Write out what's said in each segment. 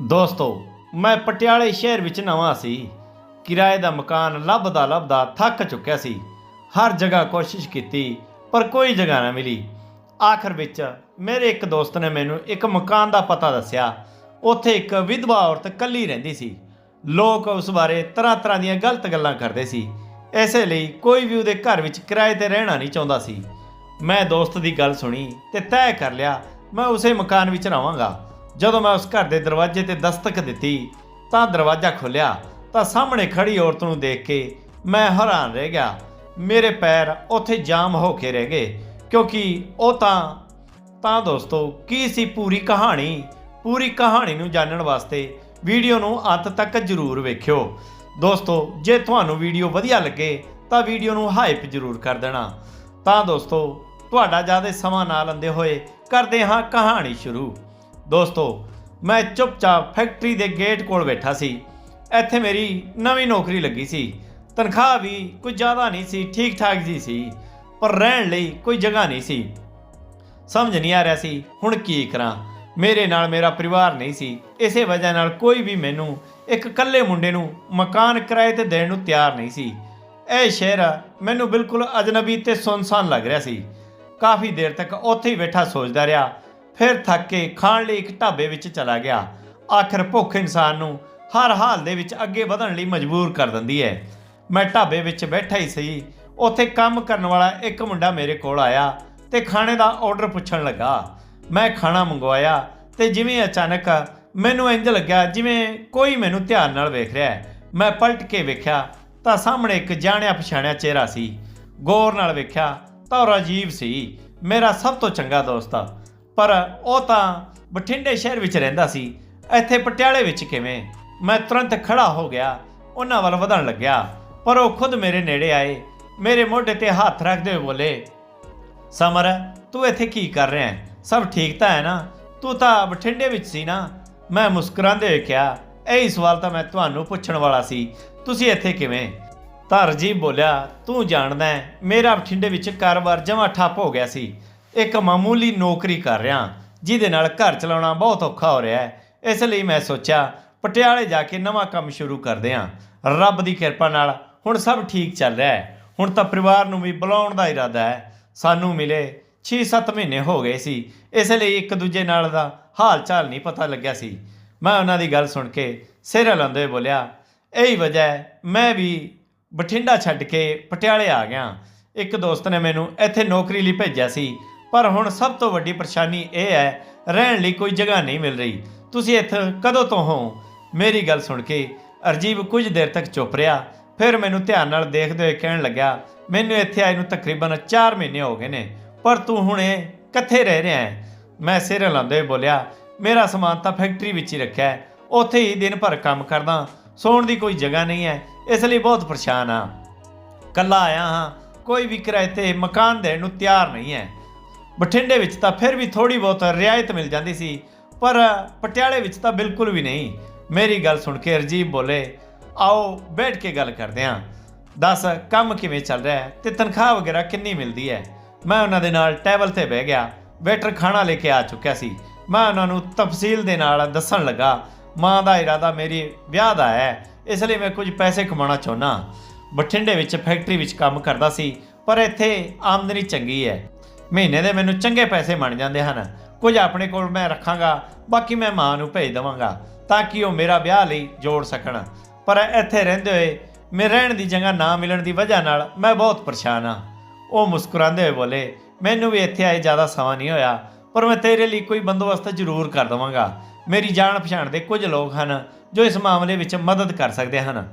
ਦੋਸਤੋ, ਮੈਂ ਪਟਿਆਲੇ ਸ਼ਹਿਰ ਵਿੱਚ ਨਵਾਂ ਸੀ। ਕਿਰਾਏ ਦਾ ਮਕਾਨ ਲੱਭਦਾ ਲੱਭਦਾ ਥੱਕ ਚੁੱਕਿਆ ਸੀ। ਹਰ ਜਗ੍ਹਾ ਕੋਸ਼ਿਸ਼ ਕੀਤੀ, ਪਰ ਕੋਈ ਜਗ੍ਹਾ ਨਾ ਮਿਲੀ। ਆਖਰ ਵਿੱਚ ਮੇਰੇ ਇੱਕ ਦੋਸਤ ਨੇ ਮੈਨੂੰ ਇੱਕ ਮਕਾਨ ਦਾ ਪਤਾ ਦੱਸਿਆ। ਉੱਥੇ ਇੱਕ ਵਿਧਵਾ ਔਰਤ ਇਕੱਲੀ ਰਹਿੰਦੀ ਸੀ। ਲੋਕ ਉਸ ਬਾਰੇ ਤਰ੍ਹਾਂ ਤਰ੍ਹਾਂ ਦੀਆਂ ਗਲਤ ਗੱਲਾਂ ਕਰਦੇ ਸੀ। ਇਸੇ ਲਈ ਕੋਈ ਵੀ ਉਹਦੇ ਘਰ ਵਿੱਚ ਕਿਰਾਏ ਤੇ ਰਹਿਣਾ ਨਹੀਂ ਚਾਹੁੰਦਾ ਸੀ। ਮੈਂ ਦੋਸਤ ਦੀ ਗੱਲ ਸੁਣੀ ਤੇ ਤੈਅ ਕਰ ਲਿਆ, ਮੈਂ ਉਸੇ ਮਕਾਨ ਵਿੱਚ ਰਵਾਂਗਾ ਜਦੋਂ ਮੈਂ ਉਸ ਘਰ ਦੇ ਦਰਵਾਜ਼ੇ ਤੇ ਦਸਤਕ ਦਿੱਤੀ, ਤਾਂ ਦਰਵਾਜ਼ਾ ਖੁੱਲਿਆ ਤਾਂ ਸਾਹਮਣੇ ਖੜੀ ਔਰਤ ਨੂੰ ਦੇਖ ਕੇ ਮੈਂ ਹੈਰਾਨ ਰਹਿ ਗਿਆ। ਮੇਰੇ ਪੈਰ ਉੱਥੇ ਜਾਮ ਹੋ ਕੇ ਰਹਿ ਗਏ, ਕਿਉਂਕਿ ਉਹ ਤਾਂ ਤਾਂ ਦੋਸਤੋ, ਕੀ ਸੀ ਪੂਰੀ ਕਹਾਣੀ? ਪੂਰੀ ਕਹਾਣੀ ਨੂੰ ਜਾਣਨ ਵਾਸਤੇ ਵੀਡੀਓ ਨੂੰ ਅੰਤ ਤੱਕ ਜ਼ਰੂਰ ਵੇਖਿਓ। ਦੋਸਤੋ, ਜੇ ਤੁਹਾਨੂੰ ਵੀਡੀਓ ਵਧੀਆ ਲੱਗੇ, ਤਾਂ ਵੀਡੀਓ ਨੂੰ ਹਾਈਪ ਜ਼ਰੂਰ ਕਰ ਦੇਣਾ। ਤਾਂ ਦੋਸਤੋ, ਤੁਹਾਡਾ ਜ਼ਿਆਦਾ ਸਮਾਂ ਨਾ ਲੰਦੇ ਹੋਏ ਕਰਦੇ ਹਾਂ ਕਹਾਣੀ ਸ਼ੁਰੂ। ਦੋਸਤੋ, ਮੈਂ ਚੁੱਪਚਾਪ ਫੈਕਟਰੀ ਦੇ ਗੇਟ ਕੋਲ ਬੈਠਾ ਸੀ। ਇੱਥੇ ਮੇਰੀ ਨਵੀਂ ਨੌਕਰੀ ਲੱਗੀ ਸੀ। ਤਨਖਾਹ ਵੀ ਕੁਝ ਜ਼ਿਆਦਾ ਨਹੀਂ ਸੀ ਠੀਕ ਠਾਕ ਜੀ ਸੀ, ਪਰ ਰਹਿਣ ਲਈ ਕੋਈ ਜਗ੍ਹਾ ਨਹੀਂ ਸੀ। ਸਮਝ ਨਹੀਂ ਆ ਰਿਹਾ ਸੀ, ਹੁਣ ਕੀ ਕਰਾਂ? ਮੇਰੇ ਨਾਲ ਮੇਰਾ ਪਰਿਵਾਰ ਨਹੀਂ ਸੀ। ਇਸੇ ਵਜ੍ਹਾ ਨਾਲ ਕੋਈ ਵੀ ਮੈਨੂੰ ਇੱਕ ਇਕੱਲੇ ਮੁੰਡੇ ਨੂੰ ਮਕਾਨ ਕਿਰਾਏ ਤੇ ਦੇਣ ਨੂੰ ਤਿਆਰ ਨਹੀਂ ਸੀ। ਇਹ ਸ਼ਹਿਰ ਮੈਨੂੰ ਬਿਲਕੁਲ ਅਜਨਬੀ ਤੇ ਸੁੰਨਸਾਨ ਲੱਗ ਰਿਹਾ ਸੀ। ਕਾਫੀ ਦੇਰ ਤੱਕ ਉੱਥੇ ਹੀ ਬੈਠਾ ਸੋਚਦਾ ਰਿਹਾ ਫਿਰ ਥੱਕ ਕੇ ਖਾਣ ਲਈ ਇੱਕ ਢਾਬੇ ਵਿੱਚ ਚਲਾ ਗਿਆ। ਆਖਰ ਭੁੱਖ ਇਨਸਾਨ ਨੂੰ ਹਰ ਹਾਲ ਦੇ ਵਿੱਚ ਅੱਗੇ ਵਧਣ ਲਈ ਮਜਬੂਰ ਕਰ ਦਿੰਦੀ ਹੈ। ਮੈਂ ਢਾਬੇ ਵਿੱਚ ਬੈਠਾ ਹੀ ਸੀ ਉੱਥੇ ਕੰਮ ਕਰਨ ਵਾਲਾ ਇੱਕ ਮੁੰਡਾ ਮੇਰੇ ਕੋਲ ਆਇਆ ਤੇ ਖਾਣੇ ਦਾ ਆਰਡਰ ਪੁੱਛਣ ਲੱਗਾ। ਮੈਂ ਖਾਣਾ ਮੰਗਵਾਇਆ ਤੇ ਜਿਵੇਂ ਅਚਾਨਕ ਮੈਨੂੰ ਇੰਜ ਲੱਗਿਆ ਜਿਵੇਂ ਕੋਈ ਮੈਨੂੰ ਧਿਆਨ ਨਾਲ ਵੇਖ ਰਿਹਾ ਹੈ। ਮੈਂ ਪਲਟ ਕੇ ਵੇਖਿਆ ਤਾਂ ਸਾਹਮਣੇ ਇੱਕ ਜਾਣਿਆ ਪਛਾਣਿਆ ਚਿਹਰਾ ਸੀ। ਗੌਰ ਨਾਲ ਵੇਖਿਆ ਤਾਂ ਉਹ ਰਾਜੀਵ ਸੀ, ਮੇਰਾ ਸਭ ਤੋਂ ਚੰਗਾ ਦੋਸਤ। ਆ ਪਰ ਉਹ ਤਾਂ ਬਠਿੰਡੇ ਸ਼ਹਿਰ ਵਿੱਚ ਰਹਿੰਦਾ ਸੀ। ਇੱਥੇ ਪਟਿਆਲੇ ਵਿੱਚ ਕਿਵੇਂ? ਮੈਂ ਤੁਰੰਤ ਖੜਾ ਹੋ ਗਿਆ। ਉਹਨਾਂ ਵੱਲ ਵਧਣ ਲੱਗਿਆ, ਪਰ ਉਹ ਖੁਦ ਮੇਰੇ ਨੇੜੇ ਆਏ। ਮੇਰੇ ਮੋਢੇ ਤੇ ਹੱਥ ਰੱਖਦੇ ਹੋਏ ਬੋਲੇ, ਸਮਰ, ਤੂੰ ਇੱਥੇ ਕੀ ਕਰ ਰਿਹਾ ਹੈ? ਸਭ ਠੀਕ ਤਾਂ ਹੈ ਨਾ? ਤੂੰ ਤਾਂ ਬਠਿੰਡੇ ਵਿੱਚ ਸੀ ਨਾ? ਮੈਂ ਮੁਸਕਰਾਉਂਦੇ ਹੋਏ ਕਿਹਾ, ਇਹੀ ਸਵਾਲ ਤਾਂ ਮੈਂ ਤੁਹਾਨੂੰ ਪੁੱਛਣ ਵਾਲਾ ਸੀ। ਤੁਸੀਂ ਇੱਥੇ ਕਿਵੇਂ? ਤਾਂ ਰਜੀਵ ਬੋਲਿਆ, ਤੂੰ ਜਾਣਦਾ ਹੈ, ਮੇਰਾ ਬਠਿੰਡੇ ਵਿੱਚ ਕਾਰੋਬਾਰ ਜਮਾ ਠੱਪ ਹੋ ਗਿਆ ਸੀ। ਇੱਕ ਮਾਮੂਲੀ ਨੌਕਰੀ ਕਰ ਰਿਹਾ। ਜਿਹਦੇ ਨਾਲ ਘਰ ਚਲਾਉਣਾ ਬਹੁਤ ਔਖਾ ਹੋ ਰਿਹਾ ਹੈ। ਇਸ ਲਈ ਮੈਂ ਸੋਚਿਆ, ਪਟਿਆਲੇ ਜਾ ਕੇ ਨਵਾਂ ਕੰਮ ਸ਼ੁਰੂ ਕਰਦੇ ਹਾਂ ਰੱਬ ਦੀ ਕਿਰਪਾ ਨਾਲ ਹੁਣ ਸਭ ਠੀਕ ਚੱਲ ਰਿਹਾ ਹੈ। ਹੁਣ ਤਾਂ ਪਰਿਵਾਰ ਨੂੰ ਵੀ ਬੁਲਾਉਣ ਦਾ ਇਰਾਦਾ ਹੈ। ਸਾਨੂੰ ਮਿਲੇ 6-7 ਮਹੀਨੇ ਹੋ ਗਏ ਸੀ। ਇਸ ਲਈ ਇੱਕ ਦੂਜੇ ਨਾਲ ਦਾ ਹਾਲ ਚਾਲ ਨਹੀਂ ਪਤਾ ਲੱਗਿਆ ਸੀ। ਮੈਂ ਉਹਨਾਂ ਦੀ ਗੱਲ ਸੁਣ ਕੇ ਸਿਰ ਹਿਲਾਉਂਦੇ ਹੋਏ ਬੋਲਿਆ, ਇਹੀ ਵਜ੍ਹਾ ਹੈ, ਮੈਂ ਵੀ ਬਠਿੰਡਾ ਛੱਡ ਕੇ ਪਟਿਆਲੇ ਆ ਗਿਆ। ਇੱਕ ਦੋਸਤ ਨੇ ਮੈਨੂੰ ਇੱਥੇ ਨੌਕਰੀ ਲਈ ਭੇਜਿਆ ਸੀ। ਪਰ ਹੁਣ ਸਭ ਤੋਂ ਵੱਡੀ ਪਰੇਸ਼ਾਨੀ ਇਹ ਹੈ, ਰਹਿਣ ਲਈ ਕੋਈ ਜਗ੍ਹਾ ਨਹੀਂ ਮਿਲ ਰਹੀ। ਤੁਸੀਂ ਇੱਥੇ ਕਦੋਂ ਤੋਂ ਹੋ? ਮੇਰੀ ਗੱਲ ਸੁਣ ਕੇ ਅਰਜੀਵ ਕੁਝ ਦੇਰ ਤੱਕ ਚੁੱਪ ਰਿਹਾ। ਫਿਰ ਮੈਨੂੰ ਧਿਆਨ ਨਾਲ ਦੇਖਦੇ ਹੋਏ ਕਹਿਣ ਲੱਗਾ ਮੈਨੂੰ ਇੱਥੇ ਆਏ ਨੂੰ ਤਕਰੀਬਨ 4 ਮਹੀਨੇ ਹੋ ਗਏ ਨੇ, ਪਰ ਤੂੰ ਹੁਣ ਇਹ ਕਿੱਥੇ ਰਹਿ ਰਿਹਾ ਹੈ? ਮੈਂ ਸਿਰ ਹਿਲਾਉਂਦੇ ਹੋਏ ਬੋਲਿਆ, ਮੇਰਾ ਸਮਾਨ ਤਾਂ ਫੈਕਟਰੀ ਵਿੱਚ ਹੀ ਰੱਖਿਆ ਹੈ, ਉੱਥੇ ਹੀ ਦਿਨ ਭਰ ਕੰਮ ਕਰਦਾ, ਸੌਣ ਦੀ ਕੋਈ ਜਗ੍ਹਾ ਨਹੀਂ ਹੈ, ਇਸ ਲਈ ਬਹੁਤ ਪਰੇਸ਼ਾਨ ਹਾਂ। ਕੱਲਾ ਆਇਆ ਹਾਂ, ਕੋਈ ਵੀ ਕਿਰਾਏ ਤੇ ਮਕਾਨ ਦੇਣ ਨੂੰ ਤਿਆਰ ਨਹੀਂ ਹੈ। ਬਠਿੰਡੇ ਵਿੱਚ ਤਾਂ ਫਿਰ ਵੀ ਥੋੜੀ ਬਹੁਤ ਰਿਆਇਤ ਮਿਲ ਜਾਂਦੀ ਸੀ, ਪਰ ਪਟਿਆਲੇ ਵਿੱਚ ਤਾਂ ਬਿਲਕੁਲ ਵੀ ਨਹੀਂ। ਮੇਰੀ ਗੱਲ ਸੁਣ ਕੇ ਅਰਜੀਬ ਬੋਲੇ, ਆਓ ਬੈਠ ਕੇ ਗੱਲ ਕਰਦੇ ਹਾਂ ਦੱਸ, ਕੰਮ ਕਿਵੇਂ ਚੱਲ ਰਿਹਾ ਹੈ ਤੇ ਤਨਖਾਹ ਵਗੈਰਾ ਕਿੰਨੀ ਮਿਲਦੀ ਹੈ? ਮੈਂ ਉਹਨਾਂ ਦੇ ਨਾਲ ਟੇਬਲ ਤੇ ਬਹਿ ਗਿਆ। ਵੇਟਰ ਖਾਣਾ ਲੈ ਕੇ ਆ ਚੁੱਕਿਆ ਸੀ। ਮੈਂ ਉਹਨਾਂ ਨੂੰ ਤਫਸੀਲ ਦੇ ਨਾਲ ਦੱਸਣ ਲੱਗਾ, ਮਾਂ ਦਾ ਇਰਾਦਾ ਮੇਰੀ ਵਿਆਹ ਦਾ ਹੈ, ਇਸ ਲਈ ਮੈਂ ਕੁਝ ਪੈਸੇ ਕਮਾਉਣਾ ਚਾਹੁੰਦਾ। ਬਠਿੰਡੇ ਵਿੱਚ ਫੈਕਟਰੀ ਵਿੱਚ ਕੰਮ ਕਰਦਾ ਸੀ, ਪਰ ਇੱਥੇ ਆਮਦਨੀ ਚੰਗੀ ਹੈ। ਮਹੀਨੇ ਦੇ ਮੈਨੂੰ ਚੰਗੇ ਪੈਸੇ ਬਣ ਜਾਂਦੇ ਹਨ। ਕੁਝ ਆਪਣੇ ਕੋਲ ਮੈਂ ਰੱਖਾਂਗਾ, ਬਾਕੀ ਮੈਂ ਮਾਂ ਨੂੰ ਭੇਜ ਦੇਵਾਂਗਾ ਤਾਂ ਕਿ ਉਹ ਮੇਰਾ ਵਿਆਹ ਲਈ ਜੋੜ ਸਕਣ। ਪਰ ਇੱਥੇ ਰਹਿੰਦੇ ਹੋਏ ਮੇਰੇ ਰਹਿਣ ਦੀ ਜਗ੍ਹਾ ਨਾ ਮਿਲਣ ਦੀ ਵਜ੍ਹਾ ਨਾਲ ਮੈਂ ਬਹੁਤ ਪਰੇਸ਼ਾਨ ਹਾਂ। ਉਹ ਮੁਸਕਰਾਉਂਦੇ ਹੋਏ ਬੋਲੇ, ਮੈਨੂੰ ਵੀ ਇੱਥੇ ਆਏ ਜ਼ਿਆਦਾ ਸਮਾਂ ਨਹੀਂ ਹੋਇਆ, ਪਰ ਮੈਂ ਤੇਰੇ ਲਈ ਕੋਈ ਬੰਦੋਬਸਤ ਜ਼ਰੂਰ ਕਰ ਦਵਾਂਗਾ। ਮੇਰੀ ਜਾਣ ਪਛਾਣ ਦੇ ਕੁਝ ਲੋਕ ਹਨ ਜੋ ਇਸ ਮਾਮਲੇ ਵਿੱਚ ਮਦਦ ਕਰ ਸਕਦੇ ਹਨ।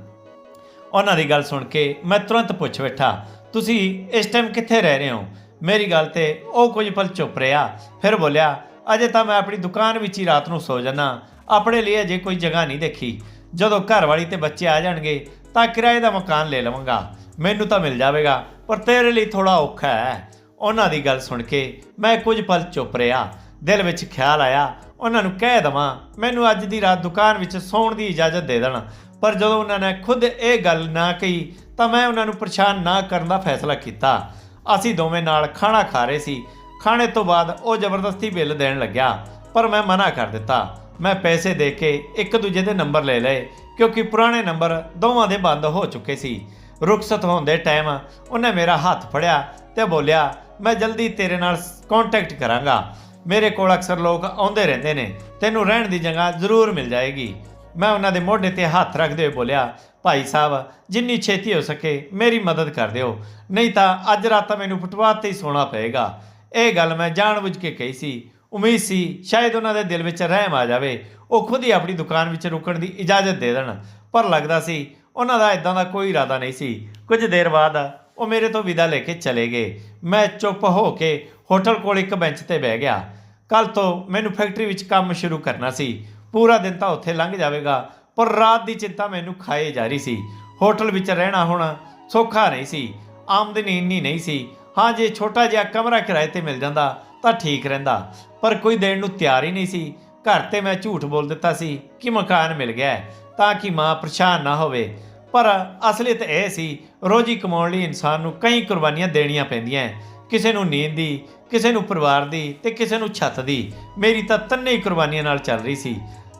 ਉਹਨਾਂ ਦੀ ਗੱਲ ਸੁਣ ਕੇ ਮੈਂ ਤੁਰੰਤ ਪੁੱਛ ਬੈਠਾ, ਤੁਸੀਂ ਇਸ ਟਾਈਮ ਕਿੱਥੇ ਰਹਿ ਰਹੇ ਹੋ? ਮੇਰੀ ਗੱਲ ਤੇ ਉਹ ਕੁਝ ਪਲ ਚੁੱਪ ਰਿਹਾ। ਫਿਰ ਬੋਲਿਆ, ਅਜੇ ਤਾਂ ਮੈਂ ਆਪਣੀ ਦੁਕਾਨ ਵਿੱਚ ਹੀ ਰਾਤ ਨੂੰ ਸੋ ਜਾਣਾ ਆਪਣੇ ਲਈ ਅਜੇ ਕੋਈ ਜਗ੍ਹਾ ਨਹੀਂ ਦੇਖੀ। ਜਦੋਂ ਘਰ ਵਾਲੀ ਤੇ ਬੱਚੇ ਆ ਜਾਣਗੇ, ਤਾਂ ਕਿਰਾਏ ਦਾ ਮਕਾਨ ਲੈ ਲਵਾਂਗਾ। ਮੈਨੂੰ ਤਾਂ ਮਿਲ ਜਾਵੇਗਾ, ਪਰ ਤੇਰੇ ਲਈ ਥੋੜਾ ਔਖਾ ਹੈ। ਉਹਨਾਂ ਦੀ ਗੱਲ ਸੁਣ ਕੇ ਮੈਂ ਕੁਝ ਪਲ ਚੁੱਪ ਰਿਹਾ। ਦਿਲ ਵਿੱਚ ਖਿਆਲ ਆਇਆ, ਉਹਨਾਂ ਨੂੰ ਕਹਿ ਦਵਾਂ, ਮੈਨੂੰ ਅੱਜ ਦੀ ਰਾਤ ਦੁਕਾਨ ਵਿੱਚ ਸੌਣ ਦੀ ਇਜਾਜ਼ਤ ਦੇ ਦੇਣ। ਪਰ ਜਦੋਂ ਉਹਨਾਂ ਨੇ ਖੁਦ ਇਹ ਗੱਲ ਨਾ ਕਹੀ, ਤਾਂ ਮੈਂ ਉਹਨਾਂ ਨੂੰ ਪਰੇਸ਼ਾਨ ਨਾ ਕਰਨ ਦਾ ਫੈਸਲਾ ਕੀਤਾ। ਅਸੀਂ ਦੋਵੇਂ ਨਾਲ ਖਾਣਾ ਖਾ ਰਹੇ ਸੀ। ਖਾਣੇ ਤੋਂ ਬਾਅਦ ਉਹ ਜ਼ਬਰਦਸਤੀ ਬਿੱਲ ਦੇਣ ਲੱਗਿਆ, ਪਰ ਮੈਂ ਮਨਾ ਕਰ ਦਿੱਤਾ। ਮੈਂ ਪੈਸੇ ਦੇ ਕੇ ਇੱਕ ਦੂਜੇ ਦੇ ਨੰਬਰ ਲੈ ਲਏ, ਕਿਉਂਕਿ ਪੁਰਾਣੇ ਨੰਬਰ ਦੋਵਾਂ ਦੇ ਬੰਦ ਹੋ ਚੁੱਕੇ ਸੀ। ਰੁਖਸਤ ਹੋਣ ਦੇ ਟਾਈਮ ਉਹਨੇ ਮੇਰਾ ਹੱਥ ਫੜਿਆ ਤੇ ਬੋਲਿਆ, ਮੈਂ ਜਲਦੀ ਤੇਰੇ ਨਾਲ ਕੰਟੈਕਟ ਕਰਾਂਗਾ। ਮੇਰੇ ਕੋਲ ਅਕਸਰ ਲੋਕ ਆਉਂਦੇ ਰਹਿੰਦੇ ਨੇ, ਤੈਨੂੰ ਰਹਿਣ ਦੀ ਜਗ੍ਹਾ ਜ਼ਰੂਰ ਮਿਲ ਜਾਏਗੀ। ਮੈਂ ਉਹਨਾਂ ਦੇ ਮੋਢੇ ਤੇ ਹੱਥ ਰੱਖਦੇ ਹੋਏ ਬੋਲਿਆ ਭਾਈ ਸਾਹਿਬ, ਜਿੰਨੀ ਛੇਤੀ ਹੋ ਸਕੇ ਮੇਰੀ ਮਦਦ ਕਰ ਦਿਓ। ਨਹੀਂ ਤਾਂ ਅੱਜ ਰਾਤ ਮੈਨੂੰ ਫੁੱਟਪਾਥ ਤੇ ਹੀ ਸੌਣਾ ਪਏਗਾ। ਇਹ ਗੱਲ ਮੈਂ ਜਾਣਬੁੱਝ ਕੇ ਕਹੀ ਸੀ। ਉਮੀਦ ਸੀ ਸ਼ਾਇਦ ਉਹਨਾਂ ਦੇ ਦਿਲ ਵਿੱਚ ਰਹਿਮ ਆ ਜਾਵੇ। ਉਹ ਖੁਦ ਹੀ ਆਪਣੀ ਦੁਕਾਨ ਵਿੱਚ ਰੁਕਣ ਦੀ ਇਜਾਜ਼ਤ ਦੇ ਦੇਣ। ਪਰ ਲੱਗਦਾ ਸੀ ਉਹਨਾਂ ਦਾ ਇਦਾਂ ਦਾ ਕੋਈ ਇਰਾਦਾ ਨਹੀਂ ਸੀ। ਕੁਝ ਦੇਰ ਬਾਅਦ ਉਹ ਮੇਰੇ ਤੋਂ ਵਿਦਾ ਲੈ ਕੇ ਚਲੇ ਗਏ। ਮੈਂ ਚੁੱਪ ਹੋ ਕੇ ਹੋਟਲ ਕੋਲ ਇੱਕ ਬੈਂਚ ਤੇ ਬਹਿ ਗਿਆ। ਕੱਲ ਤੋਂ ਮੈਨੂੰ ਫੈਕਟਰੀ ਵਿੱਚ ਕੰਮ ਸ਼ੁਰੂ ਕਰਨਾ ਸੀ। ਪੂਰਾ ਦਿਨ ਤਾਂ ਉੱਥੇ ਲੰਘ ਜਾਵੇਗਾ। ਪਰ ਰਾਤ ਦੀ ਚਿੰਤਾ ਮੈਨੂੰ ਖਾਏ ਜਾ ਰਹੀ ਸੀ। ਹੋਟਲ ਵਿੱਚ ਰਹਿਣਾ ਹੁਣ ਸੌਖਾ ਨਹੀਂ ਸੀ। ਆਮਦਨੀ ਇੰਨੀ ਨਹੀਂ ਸੀ। ਹਾਂ, ਜੇ ਛੋਟਾ ਜਿਹਾ ਕਮਰਾ ਕਿਰਾਏ ਤੇ ਮਿਲ ਜਾਂਦਾ ਤਾਂ ਠੀਕ ਰਹਿੰਦਾ। ਪਰ ਕੋਈ ਦੇਣ ਨੂੰ ਤਿਆਰ ਹੀ ਨਹੀਂ ਸੀ। ਘਰ ਤੇ ਮੈਂ ਝੂਠ ਬੋਲ ਦਿੱਤਾ ਸੀ ਕਿ ਮਕਾਨ ਮਿਲ ਗਿਆ ਤਾਂ ਕਿ ਮਾਂ ਪਰੇਸ਼ਾਨ ਨਾ ਹੋਵੇ। ਪਰ ਅਸਲੀਅਤ ਇਹ ਸੀ, ਰੋਜੀ ਕਮਾਉਣ ਲਈ ਇਨਸਾਨ ਨੂੰ ਕਈ ਕੁਰਬਾਨੀਆਂ ਦੇਣੀਆਂ ਪੈਂਦੀਆਂ ਕਿਸੇ ਨੂੰ ਨੀਂਦ ਦੀ, ਕਿਸੇ ਨੂੰ ਪਰਿਵਾਰ ਦੀ ਤੇ ਕਿਸੇ ਨੂੰ ਛੱਤ ਦੀ। ਮੇਰੀ ਤਾਂ ਤਿੰਨੇ ਹੀ ਕੁਰਬਾਨੀਆਂ ਨਾਲ ਚੱਲ ਰਹੀ ਸੀ।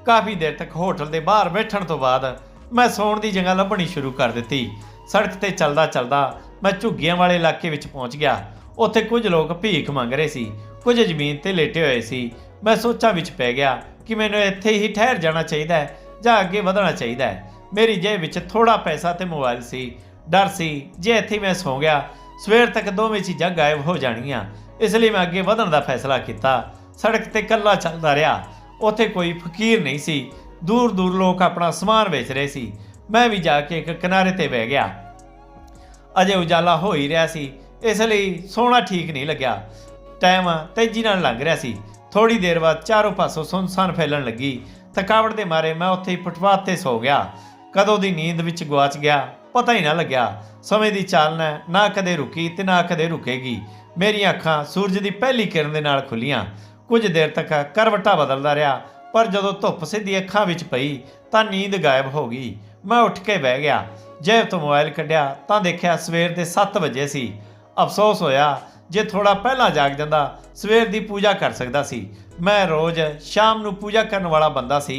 ਕਾਫੀ ਦੇਰ ਤੱਕ ਹੋਟਲ ਦੇ ਬਾਹਰ ਬੈਠਣ ਤੋਂ ਬਾਅਦ ਮੈਂ ਸੌਣ ਦੀ ਜਗ੍ਹਾ ਲੱਭਣੀ ਸ਼ੁਰੂ ਕਰ ਦਿੱਤੀ। ਸੜਕ ਤੇ ਚੱਲਦਾ ਚੱਲਦਾ ਮੈਂ ਝੁੱਗੀਆਂ ਵਾਲੇ ਇਲਾਕੇ ਵਿੱਚ ਪਹੁੰਚ ਗਿਆ। ਉੱਥੇ ਕੁਝ ਲੋਕ ਭੀਖ ਮੰਗ ਰਹੇ ਸੀ। ਕੁਝ ਜ਼ਮੀਨ ਤੇ ਲੇਟੇ ਹੋਏ ਸੀ। ਮੈਂ ਸੋਚਾਂ ਵਿੱਚ ਪੈ ਗਿਆ ਕਿ ਮੈਨੂੰ ਇੱਥੇ ਹੀ ਠਹਿਰ ਜਾਣਾ ਚਾਹੀਦਾ ਹੈ ਜਾਂ ਅੱਗੇ ਵਧਣਾ ਚਾਹੀਦਾ ਹੈ। ਮੇਰੀ ਜੇਬ ਵਿੱਚ ਥੋੜਾ ਪੈਸਾ ਤੇ ਮੋਬਾਈਲ ਸੀ। ਡਰ ਸੀ ਜੇ ਇੱਥੇ ਮੈਂ ਸੌਂ ਗਿਆ, ਸਵੇਰ ਤੱਕ ਦੋਵੇਂ ਚੀਜ਼ਾਂ ਗਾਇਬ ਹੋ ਜਾਣਗੀਆਂ। ਇਸ ਲਈ ਮੈਂ ਅੱਗੇ ਵਧਣ ਦਾ ਫੈਸਲਾ ਕੀਤਾ। ਸੜਕ ਤੇ ਇਕੱਲਾ ਚੱਲਦਾ ਰਿਹਾ। ਉੱਥੇ ਕੋਈ ਫਕੀਰ ਨਹੀਂ ਸੀ। ਦੂਰ ਦੂਰ ਲੋਕ ਆਪਣਾ ਸਮਾਨ ਵੇਚ ਰਹੇ ਸੀ। ਮੈਂ ਵੀ ਜਾ ਕੇ ਇੱਕ ਕਿਨਾਰੇ ਤੇ ਬਹਿ ਗਿਆ। ਅਜੇ ਉਜਾਲਾ ਹੋ ਹੀ ਰਿਹਾ ਸੀ। ਇਸ ਲਈ ਸੋਣਾ ਠੀਕ ਨਹੀਂ ਲੱਗਿਆ। ਟਾਈਮ ਤੇਜ਼ੀ ਨਾਲ ਲੰਘ ਰਿਹਾ ਸੀ। ਥੋੜੀ ਦੇਰ ਬਾਅਦ ਚਾਰੋਂ ਪਾਸੋਂ ਸੁੰਨਸਾਨ ਫੈਲਣ ਲੱਗੀ। ਥਕਾਵਟ ਦੇ ਮਾਰੇ ਮੈਂ ਉੱਥੇ ਹੀ ਫੁੱਟਪਾਥ ਤੇ ਸੋ ਗਿਆ। ਕਦੋਂ ਦੀ ਨੀਂਦ ਵਿੱਚ ਗਵਾਚ ਗਿਆ, ਪਤਾ ਹੀ ਨਾ ਲੱਗਿਆ। ਸਮੇਂ ਦੀ ਚਾਲਨਾ ਨਾ ਕਦੇ ਰੁਕੀ ਤੇ ਨਾ ਕਦੇ ਰੁਕੇਗੀ। ਮੇਰੀਆਂ ਅੱਖਾਂ ਸੂਰਜ ਦੀ ਪਹਿਲੀ ਕਿਰਨ ਦੇ ਨਾਲ ਖੁੱਲੀਆਂ। ਕੁਝ ਦੇਰ ਤੱਕ ਕਰਵਟਾ ਬਦਲਦਾ ਰਿਹਾ, ਪਰ ਜਦੋਂ ਧੁੱਪ ਸਿੱਧੀ ਅੱਖਾਂ ਵਿੱਚ ਪਈ ਤਾਂ ਨੀਂਦ ਗਾਇਬ ਹੋ ਗਈ। ਮੈਂ ਉੱਠ ਕੇ ਬਹਿ ਗਿਆ। ਜੇਬ ਤੋਂ ਮੋਬਾਈਲ ਕੱਢਿਆ ਤਾਂ ਦੇਖਿਆ ਸਵੇਰ ਦੇ 7 ਵਜੇ ਸੀ। ਅਫਸੋਸ ਹੋਇਆ ਜੇ ਥੋੜਾ ਪਹਿਲਾਂ ਜਾਗ ਜਾਂਦਾ, ਸਵੇਰ ਦੀ ਪੂਜਾ ਕਰ ਸਕਦਾ ਸੀ। ਮੈਂ ਰੋਜ਼ ਸ਼ਾਮ ਨੂੰ ਪੂਜਾ ਕਰਨ ਵਾਲਾ ਬੰਦਾ ਸੀ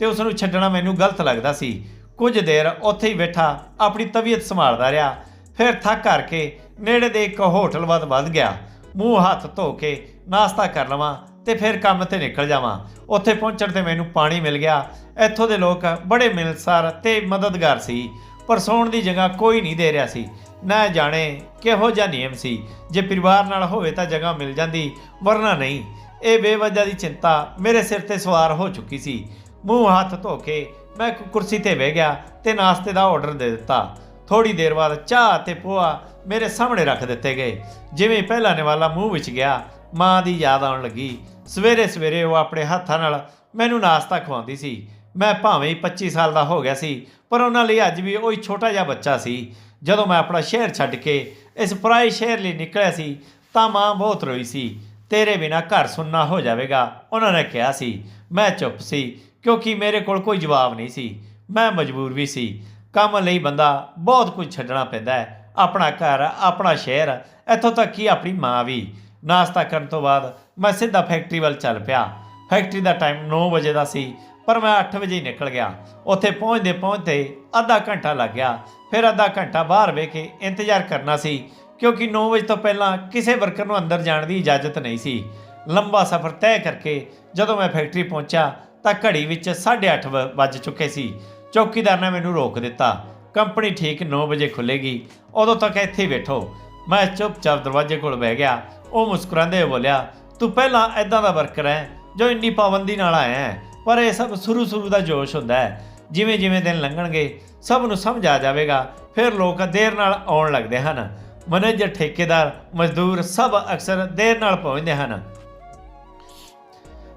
ਤੇ ਉਸ ਨੂੰ ਛੱਡਣਾ ਮੈਨੂੰ ਗਲਤ ਲੱਗਦਾ ਸੀ। ਕੁਝ ਦੇਰ ਉੱਥੇ ਹੀ ਬੈਠਾ, ਆਪਣੀ ਤਬੀਅਤ ਸੰਭਾਲਦਾ ਰਿਹਾ। ਫਿਰ ਥੱਕ ਕਰਕੇ ਨੇੜੇ ਦੇ ਇੱਕ ਹੋਟਲ ਵੱਲ ਵੱਧ ਗਿਆ। ਮੂੰਹ ਹੱਥ ਧੋ ਕੇ ਨਾਸ਼ਤਾ ਕਰ ਲਵਾਂ ਤੇ ਫਿਰ ਕੰਮ ਤੇ ਨਿਕਲ ਜਾਵਾਂ। ਉੱਥੇ ਪਹੁੰਚਣ ਤੇ ਮੈਨੂੰ ਪਾਣੀ ਮਿਲ ਗਿਆ। ਇੱਥੋਂ ਦੇ ਲੋਕ ਬੜੇ ਮਿਲਨਸਾਰ ਤੇ ਮਦਦਗਾਰ ਸੀ, ਪਰ ਸੌਣ ਦੀ ਜਗ੍ਹਾ ਕੋਈ ਨਹੀਂ ਦੇ ਰਿਹਾ ਸੀ। ਨਾ ਜਾਣੇ ਕਿਹੋ ਜਿਹਾ ਨਿਯਮ ਸੀ। ਜੇ ਪਰਿਵਾਰ ਨਾਲ ਹੋਵੇ ਤਾਂ ਜਗ੍ਹਾ ਮਿਲ ਜਾਂਦੀ, ਵਰਨਾ ਨਹੀਂ। ਇਹ ਬੇਵਜ੍ਹਾ ਦੀ ਚਿੰਤਾ ਮੇਰੇ ਸਿਰ ਤੇ ਸਵਾਰ ਹੋ ਚੁੱਕੀ ਸੀ। ਮੂੰਹ ਹੱਥ ਧੋ ਕੇ ਮੈਂ ਕੁਰਸੀ ਤੇ ਬਹਿ ਗਿਆ ਤੇ ਨਾਸ਼ਤੇ ਦਾ ਆਰਡਰ ਦੇ ਦਿੱਤਾ। ਥੋੜੀ ਦੇਰ ਬਾਅਦ ਚਾਹ ਤੇ ਪੋਹਾ ਮੇਰੇ ਸਾਹਮਣੇ ਰੱਖ ਦਿੱਤੇ ਗਏ। ਜਿਵੇਂ ਪਹਿਲਾ ਨਿਵਾਲਾ ਮੂੰਹ ਵਿੱਚ ਗਿਆ, ਮਾਂ ਦੀ ਯਾਦ ਆਉਣ ਲੱਗੀ। ਸਵੇਰੇ ਸਵੇਰੇ ਉਹ ਆਪਣੇ ਹੱਥਾਂ ਨਾਲ ਮੈਨੂੰ ਨਾਸ਼ਤਾ ਖਵਾਉਂਦੀ ਸੀ। ਮੈਂ ਭਾਵੇਂ ਹੀ 25 ਸਾਲ ਦਾ ਹੋ ਗਿਆ ਸੀ, ਪਰ ਉਹਨਾਂ ਲਈ ਅੱਜ ਵੀ ਉਹੀ ਛੋਟਾ ਜਿਹਾ ਬੱਚਾ ਸੀ। ਜਦੋਂ ਮੈਂ ਆਪਣਾ ਸ਼ਹਿਰ ਛੱਡ ਕੇ ਇਸ ਪਰਾਏ ਸ਼ਹਿਰ ਲਈ ਨਿਕਲਿਆ ਸੀ, ਤਾਂ ਮਾਂ ਬਹੁਤ ਰੋਈ ਸੀ। ਤੇਰੇ ਬਿਨਾ ਘਰ ਸੁੰਨਾ ਹੋ ਜਾਵੇਗਾ, ਉਹਨਾਂ ਨੇ ਕਿਹਾ ਸੀ। ਮੈਂ ਚੁੱਪ ਸੀ, ਕਿਉਂਕਿ ਮੇਰੇ ਕੋਲ ਕੋਈ ਜਵਾਬ ਨਹੀਂ ਸੀ। ਮੈਂ ਮਜਬੂਰ ਵੀ ਸੀ। ਕੰਮ ਲਈ ਬੰਦਾ ਬਹੁਤ ਕੁਝ ਛੱਡਣਾ ਪੈਂਦਾ ਹੈ। ਆਪਣਾ ਘਰ, ਆਪਣਾ ਸ਼ਹਿਰ, ਇੱਥੋਂ ਤੱਕ ਕਿ ਆਪਣੀ ਮਾਂ ਵੀ। ਨਾਸ਼ਤਾ ਕਰਨ ਤੋਂ ਬਾਅਦ ਮੈਂ ਸਿੱਧਾ ਫੈਕਟਰੀ ਵੱਲ ਚੱਲ ਪਿਆ। ਫੈਕਟਰੀ ਦਾ ਟਾਈਮ 9 ਵਜੇ ਦਾ ਸੀ, ਪਰ ਮੈਂ 8 ਵਜੇ ਹੀ ਨਿਕਲ ਗਿਆ। ਉੱਥੇ ਪਹੁੰਚਦੇ ਪਹੁੰਚਦੇ ਅੱਧਾ ਘੰਟਾ ਲੱਗ ਗਿਆ। ਫਿਰ ਅੱਧਾ ਘੰਟਾ ਬਾਹਰ ਵੇ ਕੇ ਇੰਤਜ਼ਾਰ ਕਰਨਾ ਸੀ, ਕਿਉਂਕਿ 9 ਵਜੇ ਤੋਂ ਪਹਿਲਾਂ ਕਿਸੇ ਵਰਕਰ ਨੂੰ ਅੰਦਰ ਜਾਣ ਦੀ ਇਜਾਜ਼ਤ ਨਹੀਂ ਸੀ। ਲੰਬਾ ਸਫ਼ਰ ਤੈਅ ਕਰਕੇ ਜਦੋਂ ਮੈਂ ਫੈਕਟਰੀ ਪਹੁੰਚਿਆ, ਤਾਂ ਘੜੀ ਵਿੱਚ 8:30 ਵੱਜ ਚੁੱਕੇ ਸੀ। ਚੌਕੀਦਾਰ ਨੇ ਮੈਨੂੰ ਰੋਕ ਦਿੱਤਾ। ਕੰਪਨੀ ਠੀਕ 9 ਵਜੇ ਖੁੱਲੇਗੀ ਉਦੋਂ ਤੱਕ ਇੱਥੇ ਬੈਠੋ। ਮੈਂ ਚੁੱਪਚਾਪ ਦਰਵਾਜ਼ੇ ਕੋਲ ਬਹਿ ਗਿਆ। ਉਹ ਮੁਸਕਰਾਉਂਦੇ ਹੋਏ ਬੋਲਿਆ, ਤੂੰ ਪਹਿਲਾਂ ਐਦਾਂ ਦਾ ਵਰਕਰ ਹੈ ਜੋ ਇੰਨੀ ਪਾਬੰਦੀ ਨਾਲ ਆਇਆ ਹੈ। ਪਰ ਇਹ ਸਭ ਸ਼ੁਰੂ ਸ਼ੁਰੂ ਦਾ ਜੋਸ਼ ਹੁੰਦਾ ਹੈ। ਜਿਵੇਂ ਜਿਵੇਂ ਦਿਨ ਲੰਘਣਗੇ, ਸਭ ਨੂੰ ਸਮਝ ਆ ਜਾਵੇਗਾ। ਫਿਰ ਲੋਕ ਦੇਰ ਨਾਲ ਆਉਣ ਲੱਗਦੇ ਹਨ। ਮੈਨੇਜਰ ਠੇਕੇਦਾਰ, ਮਜ਼ਦੂਰ ਸਭ ਅਕਸਰ ਦੇਰ ਨਾਲ ਪਹੁੰਚਦੇ ਹਨ।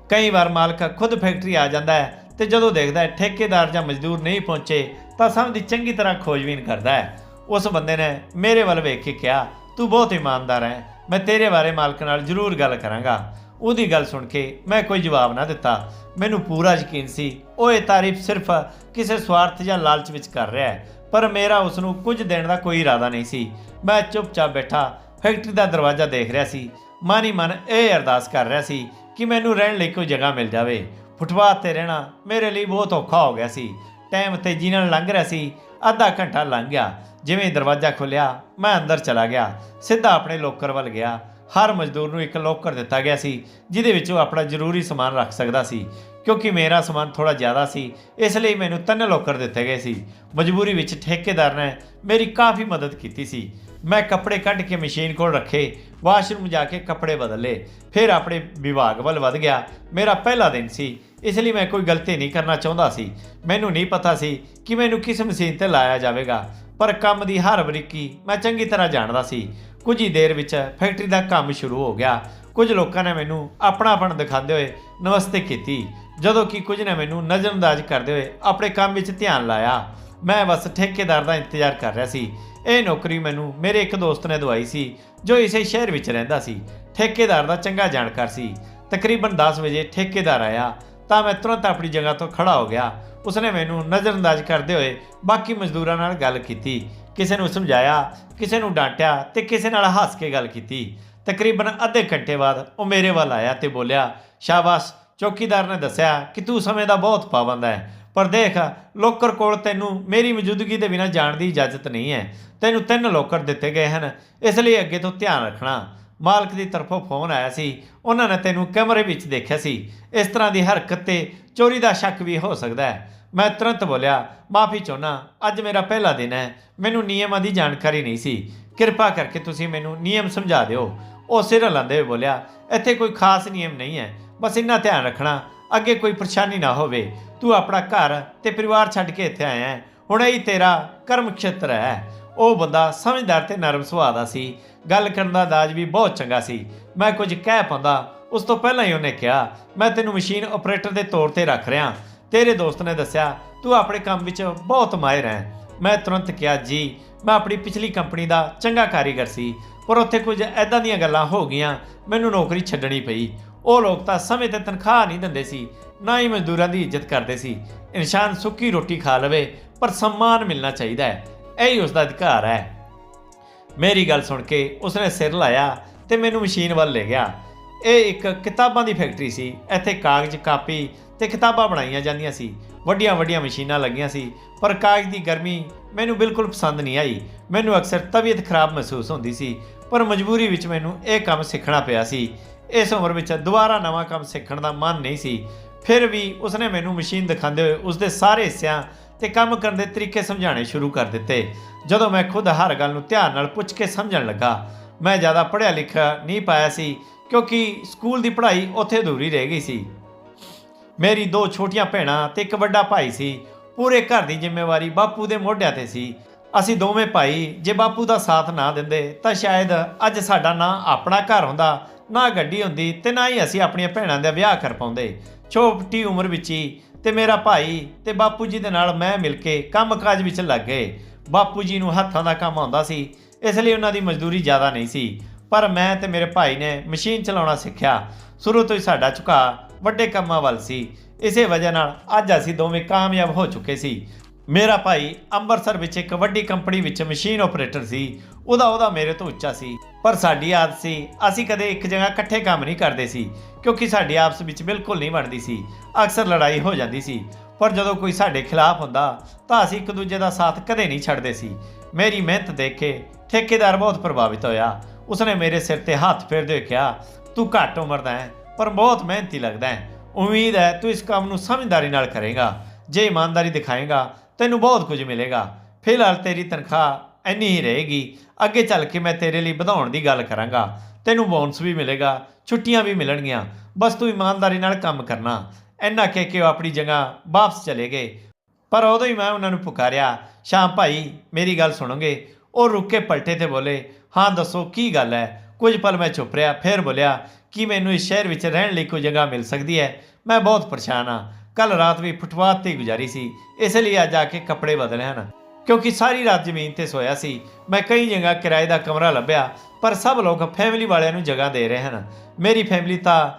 ਕਈ ਵਾਰ ਮਾਲਕ ਖੁਦ ਫੈਕਟਰੀ ਆ ਜਾਂਦਾ ਹੈ ਤੇ ਜਦੋਂ ਦੇਖਦਾ ਹੈ ਠੇਕੇਦਾਰ ਜਾਂ ਮਜ਼ਦੂਰ ਨਹੀਂ ਪਹੁੰਚੇ, ਤਾਂ ਸਭ ਦੀ ਚੰਗੀ ਤਰ੍ਹਾਂ ਖੋਜਬੀਨ ਕਰਦਾ ਹੈ। ਉਸ ਬੰਦੇ ਨੇ ਮੇਰੇ ਵੱਲ ਵੇਖ ਕੇ ਕਿਹਾ, ਤੂੰ ਬਹੁਤ ਇਮਾਨਦਾਰ ਹੈ। ਮੈਂ ਤੇਰੇ ਬਾਰੇ ਮਾਲਕ ਨਾਲ ਜ਼ਰੂਰ ਗੱਲ ਕਰਾਂਗਾ। ਉਹਦੀ ਗੱਲ ਸੁਣ ਕੇ ਮੈਂ ਕੋਈ ਜਵਾਬ ਨਾ ਦਿੱਤਾ। ਮੈਨੂੰ ਪੂਰਾ ਯਕੀਨ ਸੀ, ਉਹ ਇਹ ਤਾਰੀਫ ਸਿਰਫ ਕਿਸੇ ਸਵਾਰਥ ਜਾਂ ਲਾਲਚ ਵਿੱਚ ਕਰ ਰਿਹਾ ਹੈ, ਪਰ ਮੇਰਾ ਉਸ ਨੂੰ ਕੁਝ ਦੇਣ ਦਾ ਕੋਈ ਇਰਾਦਾ ਨਹੀਂ ਸੀ। ਮੈਂ ਚੁੱਪਚਾਪ ਬੈਠਾ, ਫੈਕਟਰੀ ਦਾ ਦਰਵਾਜ਼ਾ ਦੇਖ ਰਿਹਾ ਸੀ। ਮਨ ਹੀ ਮਨ ਇਹ ਅਰਦਾਸ ਕਰ ਰਿਹਾ ਸੀ ਕਿ ਮੈਨੂੰ ਰਹਿਣ ਲਈ ਕੋਈ ਜਗ੍ਹਾ ਮਿਲ ਜਾਵੇ। ਫੁੱਟਪਾਥ ਤੇ ਰਹਿਣਾ ਮੇਰੇ ਲਈ ਬਹੁਤ ਔਖਾ ਹੋ ਗਿਆ ਸੀ। ਟਾਈਮ ਤੇਜ਼ੀ ਨਾਲ ਲੰਘ ਰਿਹਾ ਸੀ। ਅੱਧਾ ਘੰਟਾ ਲੰਘ ਗਿਆ। ਜਿਵੇਂ ਦਰਵਾਜ਼ਾ ਖੁੱਲਿਆ ਮੈਂ ਅੰਦਰ ਚਲਾ ਗਿਆ। ਸਿੱਧਾ ਆਪਣੇ ਲੋਕਰ ਵੱਲ ਗਿਆ। ਹਰ ਮਜ਼ਦੂਰ ਨੂੰ ਇੱਕ ਲੋਕਰ ਦਿੱਤਾ ਗਿਆ ਸੀ, ਜਿਹਦੇ ਵਿੱਚ ਉਹ ਆਪਣਾ ਜ਼ਰੂਰੀ ਸਮਾਨ ਰੱਖ ਸਕਦਾ ਸੀ। ਕਿਉਂਕਿ ਮੇਰਾ ਸਮਾਨ ਥੋੜਾ ਜ਼ਿਆਦਾ ਸੀ, ਇਸ ਲਈ ਮੈਨੂੰ ਤਿੰਨ ਲੋਕਰ ਦਿੱਤੇ ਗਏ ਸੀ। ਮਜਬੂਰੀ ਵਿੱਚ ਠੇਕੇਦਾਰ ਨੇ ਮੇਰੀ ਕਾਫੀ ਮਦਦ ਕੀਤੀ ਸੀ। ਮੈਂ ਕੱਪੜੇ ਕੱਢ ਕੇ ਮਸ਼ੀਨ ਕੋਲ ਰੱਖੇ, ਵਾਸ਼ਰੂਮ ਜਾ ਕੇ ਕੱਪੜੇ ਬਦਲੇ। ਫਿਰ ਆਪਣੇ ਵਿਭਾਗ ਵੱਲ ਵਧ ਗਿਆ। ਮੇਰਾ ਪਹਿਲਾ ਦਿਨ ਸੀ। ਇਸ ਲਈ ਮੈਂ ਕੋਈ ਗਲਤੀ ਨਹੀਂ ਕਰਨਾ ਚਾਹੁੰਦਾ ਸੀ। ਮੈਨੂੰ ਨਹੀਂ ਪਤਾ ਸੀ ਕਿ ਮੈਨੂੰ ਕਿਸ ਮਸ਼ੀਨ ਤੇ ਲਾਇਆ ਜਾਵੇਗਾ, ਪਰ ਕੰਮ ਦੀ ਹਰ ਬਰੀਕੀ ਮੈਂ ਚੰਗੀ ਤਰ੍ਹਾਂ ਜਾਣਦਾ ਸੀ। ਕੁਝ ਹੀ ਦੇਰ ਵਿੱਚ ਫੈਕਟਰੀ ਦਾ ਕੰਮ ਸ਼ੁਰੂ ਹੋ ਗਿਆ। ਕੁਝ ਲੋਕਾਂ ਨੇ ਮੈਨੂੰ ਆਪਣਾਪਣ ਦਿਖਾਉਂਦੇ ਹੋਏ ਨਮਸਤੇ ਕੀਤੀ, ਜਦੋਂ ਕਿ ਕੁਝ ਨੇ ਮੈਨੂੰ ਨਜ਼ਰਅੰਦਾਜ਼ ਕਰਦੇ ਹੋਏ ਆਪਣੇ ਕੰਮ ਵਿੱਚ ਧਿਆਨ ਲਾਇਆ। ਮੈਂ ਬਸ ਠੇਕੇਦਾਰ ਦਾ ਇੰਤਜ਼ਾਰ ਕਰ ਰਿਹਾ ਸੀ। ਇਹ ਨੌਕਰੀ ਮੈਨੂੰ ਮੇਰੇ ਇੱਕ ਦੋਸਤ ਨੇ ਦਵਾਈ ਸੀ, ਜੋ ਇਸੇ ਸ਼ਹਿਰ ਵਿੱਚ ਰਹਿੰਦਾ ਸੀ। ਠੇਕੇਦਾਰ ਦਾ ਚੰਗਾ ਜਾਣਕਾਰ ਸੀ। ਤਕਰੀਬਨ 10 ਵਜੇ ਠੇਕੇਦਾਰ ਆਇਆ। ਤਾਂ ਮੈਂ ਤੁਰੰਤ ਆਪਣੀ ਜਗ੍ਹਾ ਤੋਂ ਖੜਾ ਹੋ ਗਿਆ। ਉਸਨੇ ਮੈਨੂੰ ਨਜ਼ਰਅੰਦਾਜ਼ ਕਰਦੇ ਹੋਏ ਬਾਕੀ ਮਜ਼ਦੂਰਾਂ ਨਾਲ ਗੱਲ ਕੀਤੀ। ਕਿਸੇ ਨੂੰ ਸਮਝਾਇਆ, ਕਿਸੇ ਨੂੰ ਡਾਂਟਿਆ ਤੇ ਕਿਸੇ ਨਾਲ ਹੱਸ ਕੇ ਗੱਲ ਕੀਤੀ। ਤਕਰੀਬਨ ਅੱਧੇ ਘੰਟੇ ਬਾਅਦ ਉਹ ਮੇਰੇ ਵੱਲ ਆਇਆ ਤੇ ਬੋਲਿਆ, ਸ਼ਾਬਾਸ਼, ਚੌਕੀਦਾਰ ਨੇ ਦੱਸਿਆ ਕਿ ਤੂੰ ਸਮੇਂ ਦਾ ਬਹੁਤ ਪਾਬੰਦ ਹੈ। ਪਰ ਦੇਖ, ਲੋਕਰ ਕੋਲ ਤੈਨੂੰ ਮੇਰੀ ਮੌਜੂਦਗੀ ਦੇ ਬਿਨਾਂ ਜਾਣ ਦੀ ਇਜਾਜ਼ਤ ਨਹੀਂ ਹੈ। ਤੈਨੂੰ ਤਿੰਨ ਲੋਕਰ ਦਿੱਤੇ ਗਏ ਹਨ। ਇਸ ਲਈ ਅੱਗੇ ਤੋਂ ਧਿਆਨ ਰੱਖਣਾ। ਮਾਲਕ ਦੀ ਤਰਫੋਂ ਫੋਨ ਆਇਆ ਸੀ। ਉਹਨਾਂ ਨੇ ਤੈਨੂੰ ਕਮਰੇ ਵਿੱਚ ਦੇਖਿਆ ਸੀ। ਇਸ ਤਰ੍ਹਾਂ ਦੀ ਹਰਕਤ ਤੇ ਚੋਰੀ ਦਾ ਸ਼ੱਕ ਵੀ ਹੋ ਸਕਦਾ ਹੈ। ਮੈਂ ਤੁਰੰਤ ਬੋਲਿਆ, ਮਾਫੀ ਚਾਹੁੰਦਾ, ਅੱਜ ਮੇਰਾ ਪਹਿਲਾ ਦਿਨ ਹੈ। ਮੈਨੂੰ ਨਿਯਮਾਂ ਦੀ ਜਾਣਕਾਰੀ ਨਹੀਂ ਸੀ। ਕਿਰਪਾ ਕਰਕੇ ਤੁਸੀਂ ਮੈਨੂੰ ਨਿਯਮ ਸਮਝਾ ਦਿਓ। ਉਹ ਸਿਰ ਹਿਲਾਉਂਦੇ ਹੋਏ ਬੋਲਿਆ, ਇੱਥੇ ਕੋਈ ਖਾਸ ਨਿਯਮ ਨਹੀਂ ਹੈ। ਬਸ ਇੰਨਾ ਧਿਆਨ ਰੱਖਣਾ, ਅੱਗੇ ਕੋਈ ਪਰੇਸ਼ਾਨੀ ਨਾ ਹੋਵੇ। ਤੂੰ ਆਪਣਾ ਘਰ ਤੇ ਪਰਿਵਾਰ ਛੱਡ ਕੇ ਇੱਥੇ ਆਇਆ ਹੈ। ਹੁਣ ਇਹ ਤੇਰਾ ਕਰਮ ਖੇਤਰ ਹੈ। ਉਹ ਬੰਦਾ ਸਮਝਦਾਰ ਤੇ ਨਰਮ ਸੁਭਾਅ ਦਾ ਸੀ। ਗੱਲ ਕਰਨ ਦਾ ਅੰਦਾਜ਼ ਵੀ ਬਹੁਤ ਚੰਗਾ ਸੀ। ਮੈਂ ਕੁਝ ਕਹਿ ਪਾਉਂਦਾ, ਉਸ ਤੋਂ ਪਹਿਲਾਂ ਹੀ ਉਹਨੇ ਕਿਹਾ, ਮੈਂ ਤੈਨੂੰ ਮਸ਼ੀਨ ਆਪਰੇਟਰ ਦੇ ਤੌਰ ਤੇ ਰੱਖ ਰਿਹਾ। ਤੇਰੇ ਦੋਸਤ ਨੇ ਦੱਸਿਆ, ਤੂੰ ਆਪਣੇ ਕੰਮ ਵਿੱਚ ਬਹੁਤ ਮਾਹਿਰ ਹੈ। ਮੈਂ ਤੁਰੰਤ ਕਿਹਾ, ਜੀ, ਮੈਂ ਆਪਣੀ ਪਿਛਲੀ ਕੰਪਨੀ ਦਾ ਚੰਗਾ ਕਾਰੀਗਰ ਸੀ, ਪਰ ਉੱਥੇ ਕੁਝ ਐਦਾਂ ਦੀਆਂ ਗੱਲਾਂ ਹੋ ਗਈਆਂ, ਮੈਨੂੰ ਨੌਕਰੀ ਛੱਡਣੀ ਪਈ। ਉਹ ਲੋਕ ਤਾਂ ਸਮੇਂ ਤੇ ਤਨਖਾਹ ਨਹੀਂ ਦਿੰਦੇ ਸੀ, ਨਾ ਹੀ ਮਜ਼ਦੂਰਾਂ ਦੀ ਇੱਜ਼ਤ ਕਰਦੇ ਸੀ। ਇਨਸਾਨ ਸੁੱਕੀ ਰੋਟੀ ਖਾ ਲਵੇ, ਪਰ ਸਨਮਾਨ ਮਿਲਣਾ ਚਾਹੀਦਾ ਹੈ। ਇਹੀ ਹੀ ਉਸ ਦਾ ਅਧਿਕਾਰ ਹੈ। ਮੇਰੀ ਗੱਲ ਸੁਣ ਕੇ ਉਸਨੇ ਸਿਰ ਲਾਇਆ ਤੇ ਮੈਨੂੰ ਮਸ਼ੀਨ ਵੱਲ ਲੈ ਗਿਆ। ਇਹ ਇੱਕ ਕਿਤਾਬਾਂ ਦੀ ਫੈਕਟਰੀ ਸੀ। ਇੱਥੇ ਕਾਗਜ਼, ਕਾਪੀ ਤੇ ਕਿਤਾਬਾਂ ਬਣਾਈਆਂ ਜਾਂਦੀਆਂ ਸੀ। ਵੱਡੀਆਂ ਵੱਡੀਆਂ ਮਸ਼ੀਨਾਂ ਲੱਗੀਆਂ ਸੀ। ਪਰ ਕਾਗਜ਼ ਦੀ ਗਰਮੀ ਮੈਨੂੰ ਬਿਲਕੁਲ ਪਸੰਦ ਨਹੀਂ ਆਈ। ਮੈਨੂੰ ਅਕਸਰ ਤਬੀਅਤ ਖਰਾਬ ਮਹਿਸੂਸ ਹੁੰਦੀ ਸੀ, ਪਰ ਮਜਬੂਰੀ ਵਿੱਚ ਮੈਨੂੰ ਇਹ ਕੰਮ ਸਿੱਖਣਾ ਪਿਆ ਸੀ। ਇਸ ਉਮਰ ਵਿੱਚ ਦੁਬਾਰਾ ਨਵਾਂ ਕੰਮ ਸਿੱਖਣ ਦਾ ਮਨ ਨਹੀਂ ਸੀ। ਫਿਰ ਵੀ ਉਸਨੇ ਮੈਨੂੰ ਮਸ਼ੀਨ ਦਿਖਾਉਂਦੇ ਹੋਏ ਉਸਦੇ ਸਾਰੇ ਹਿੱਸਿਆਂ ਤੇ ਕੰਮ ਕਰਨ ਦੇ ਤਰੀਕੇ ਸਮਝਾਉਣੇ ਸ਼ੁਰੂ ਕਰ ਦਿੱਤੇ। ਜਦੋਂ ਮੈਂ ਖੁਦ ਹਰ ਗੱਲ ਨੂੰ ਧਿਆਨ ਨਾਲ ਪੁੱਛ ਕੇ ਸਮਝਣ ਲੱਗਾ, ਮੈਂ ਜ਼ਿਆਦਾ ਪੜ੍ਹਿਆ ਲਿਖਿਆ ਨਹੀਂ ਪਾਇਆ ਸੀ, ਕਿਉਂਕਿ ਸਕੂਲ ਦੀ ਪੜ੍ਹਾਈ ਉੱਥੇ ਅਧੂਰੀ ਰਹਿ ਗਈ ਸੀ। ਮੇਰੀ ਦੋ ਛੋਟੀਆਂ ਭੈਣਾਂ ਤੇ ਇੱਕ ਵੱਡਾ ਭਾਈ ਸੀ, ਪੂਰੇ ਘਰ ਦੀ ਜ਼ਿੰਮੇਵਾਰੀ ਬਾਪੂ ਦੇ ਮੋਢਿਆਂ ਤੇ ਸੀ। ਅਸੀਂ ਦੋਵੇਂ ਭਾਈ ਜੇ ਬਾਪੂ ਦਾ ਸਾਥ ਨਾ ਦਿੰਦੇ ਤਾਂ ਸ਼ਾਇਦ ਅੱਜ ਸਾਡਾ ਨਾ ਆਪਣਾ ਘਰ ਹੁੰਦਾ, ਨਾ ਗੱਡੀ ਹੁੰਦੀ ਤੇ ਨਾ ਹੀ ਅਸੀਂ ਆਪਣੀਆਂ ਭੈਣਾਂ ਦਾ ਵਿਆਹ ਕਰ ਪਾਉਂਦੇ। ਛੋਟੀ ਉਮਰ ਵਿੱਚ ਹੀ ਤੇ ਮੇਰਾ ਭਾਈ ਤੇ ਬਾਪੂ ਜੀ ਦੇ ਨਾਲ ਮੈਂ ਮਿਲ ਕੇ ਕੰਮਕਾਜ ਵਿੱਚ ਲੱਗ ਗਏ। ਬਾਪੂ ਜੀ ਨੂੰ ਹੱਥਾਂ ਦਾ ਕੰਮ ਆਉਂਦਾ ਸੀ, ਇਸ ਲਈ ਉਹਨਾਂ ਦੀ ਮਜ਼ਦੂਰੀ ਜ਼ਿਆਦਾ ਨਹੀਂ ਸੀ। ਪਰ ਮੈਂ ਤੇ ਮੇਰੇ ਭਾਈ ਨੇ ਮਸ਼ੀਨ ਚਲਾਉਣਾ ਸਿੱਖਿਆ। ਸ਼ੁਰੂ ਤੋਂ ਹੀ ਸਾਡਾ ਝੁਕਾਅ ਵੱਡੇ ਕੰਮਾਂ ਵੱਲ ਸੀ। ਇਸੇ ਵਜ੍ਹਾ ਨਾਲ ਅੱਜ ਅਸੀਂ ਦੋਵੇਂ ਕਾਮਯਾਬ ਹੋ ਚੁੱਕੇ ਸੀ। ਮੇਰਾ ਭਾਈ ਅੰਮ੍ਰਿਤਸਰ ਵਿੱਚ ਇੱਕ ਵੱਡੀ ਕੰਪਨੀ ਵਿੱਚ ਮਸ਼ੀਨ ਆਪਰੇਟਰ ਸੀ। ਉਹਦਾ ਉਹਦਾ ਮੇਰੇ ਤੋਂ ਉੱਚਾ ਸੀ। ਪਰ ਸਾਡੀ ਆਦਤ ਸੀ, ਅਸੀਂ ਕਦੇ ਇੱਕ ਜਗ੍ਹਾ ਇਕੱਠੇ ਕੰਮ ਨਹੀਂ ਕਰਦੇ ਸੀ, ਕਿਉਂਕਿ ਸਾਡੀ ਆਪਸ ਵਿੱਚ ਬਿਲਕੁਲ ਨਹੀਂ ਬਣਦੀ ਸੀ। ਅਕਸਰ ਲੜਾਈ ਹੋ ਜਾਂਦੀ ਸੀ, ਪਰ ਜਦੋਂ ਕੋਈ ਸਾਡੇ ਖਿਲਾਫ ਹੁੰਦਾ, ਤਾਂ ਅਸੀਂ ਇੱਕ ਦੂਜੇ ਦਾ ਸਾਥ ਕਦੇ ਨਹੀਂ ਛੱਡਦੇ ਸੀ। ਮੇਰੀ ਮਿਹਨਤ ਦੇਖ ਕੇ ਠੇਕੇਦਾਰ ਬਹੁਤ ਪ੍ਰਭਾਵਿਤ ਹੋਇਆ। ਉਸਨੇ ਮੇਰੇ ਸਿਰ ਤੇ ਹੱਥ ਫੇਰਦੇ ਹੋਏ ਕਿਹਾ, ਤੂੰ ਘੱਟ ਉਮਰ ਦਾ ਹੈ, ਪਰ ਬਹੁਤ ਮਿਹਨਤੀ ਲੱਗਦਾ ਹੈ। ਉਮੀਦ ਹੈ ਤੂੰ ਇਸ ਕੰਮ ਨੂੰ ਸਮਝਦਾਰੀ ਨਾਲ ਕਰੇਗਾ। ਜੇ ਇਮਾਨਦਾਰੀ ਦਿਖਾਏਗਾ ਤੈਨੂੰ ਬਹੁਤ ਕੁਝ ਮਿਲੇਗਾ। ਫਿਲਹਾਲ ਤੇਰੀ ਤਨਖਾਹ ਇੰਨੀ ਹੀ ਰਹੇਗੀ। ਅੱਗੇ ਚੱਲ ਕੇ ਮੈਂ ਤੇਰੇ ਲਈ ਵਧਾਉਣ ਦੀ ਗੱਲ ਕਰਾਂਗਾ। ਤੈਨੂੰ ਬੋਨਸ ਵੀ ਮਿਲੇਗਾ, ਛੁੱਟੀਆਂ ਵੀ ਮਿਲਣਗੀਆਂ। ਬਸ ਤੂੰ ਇਮਾਨਦਾਰੀ ਨਾਲ ਕੰਮ ਕਰਨਾ। ਇੰਨਾ ਕਹਿ ਕੇ ਉਹ ਆਪਣੀ ਜਗ੍ਹਾ ਵਾਪਸ ਚਲੇ ਗਏ। ਪਰ ਉਦੋਂ ਹੀ ਮੈਂ ਉਹਨਾਂ ਨੂੰ ਪੁਕਾਰਿਆ, ਸ਼ਾਮ ਭਾਈ, ਮੇਰੀ ਗੱਲ ਸੁਣੋਗੇ? ਉਹ ਰੁੱਕ ਕੇ ਪਲਟੇ ਤੇ ਬੋਲੇ, ਹਾਂ, ਦੱਸੋ, ਕੀ ਗੱਲ ਹੈ? ਕੁਝ ਪਲ ਮੈਂ ਚੁੱਪ ਰਿਹਾ, ਫਿਰ ਬੋਲਿਆ, ਕਿ ਮੈਨੂੰ ਇਸ ਸ਼ਹਿਰ ਵਿੱਚ ਰਹਿਣ ਲਈ ਕੋਈ ਜਗ੍ਹਾ ਮਿਲ ਸਕਦੀ ਹੈ? ਮੈਂ ਬਹੁਤ ਪਰੇਸ਼ਾਨ ਹਾਂ। ਕੱਲ ਰਾਤ ਵੀ ਫੁੱਟਪਾਥ ਤੇ ਹੀ ਗੁਜ਼ਾਰੀ ਸੀ। ਇਸ ਲਈ ਅੱਜ ਆ ਕੇ ਕੱਪੜੇ ਬਦਲੇ ਹਨ। ਕਿਉਂਕਿ ਸਾਰੀ ਰਾਤ ਜ਼ਮੀਨ ਤੇ ਸੋਇਆ ਸੀ। ਮੈਂ ਕਈ ਜਗ੍ਹਾ ਕਿਰਾਏ ਦਾ ਕਮਰਾ ਲੱਭਿਆ, ਪਰ ਸਭ ਲੋਕ ਫੈਮਿਲੀ ਵਾਲਿਆਂ ਨੂੰ ਜਗ੍ਹਾ ਦੇ ਰਹੇ ਹਨ। ਮੇਰੀ ਫੈਮਿਲੀ ਤਾਂ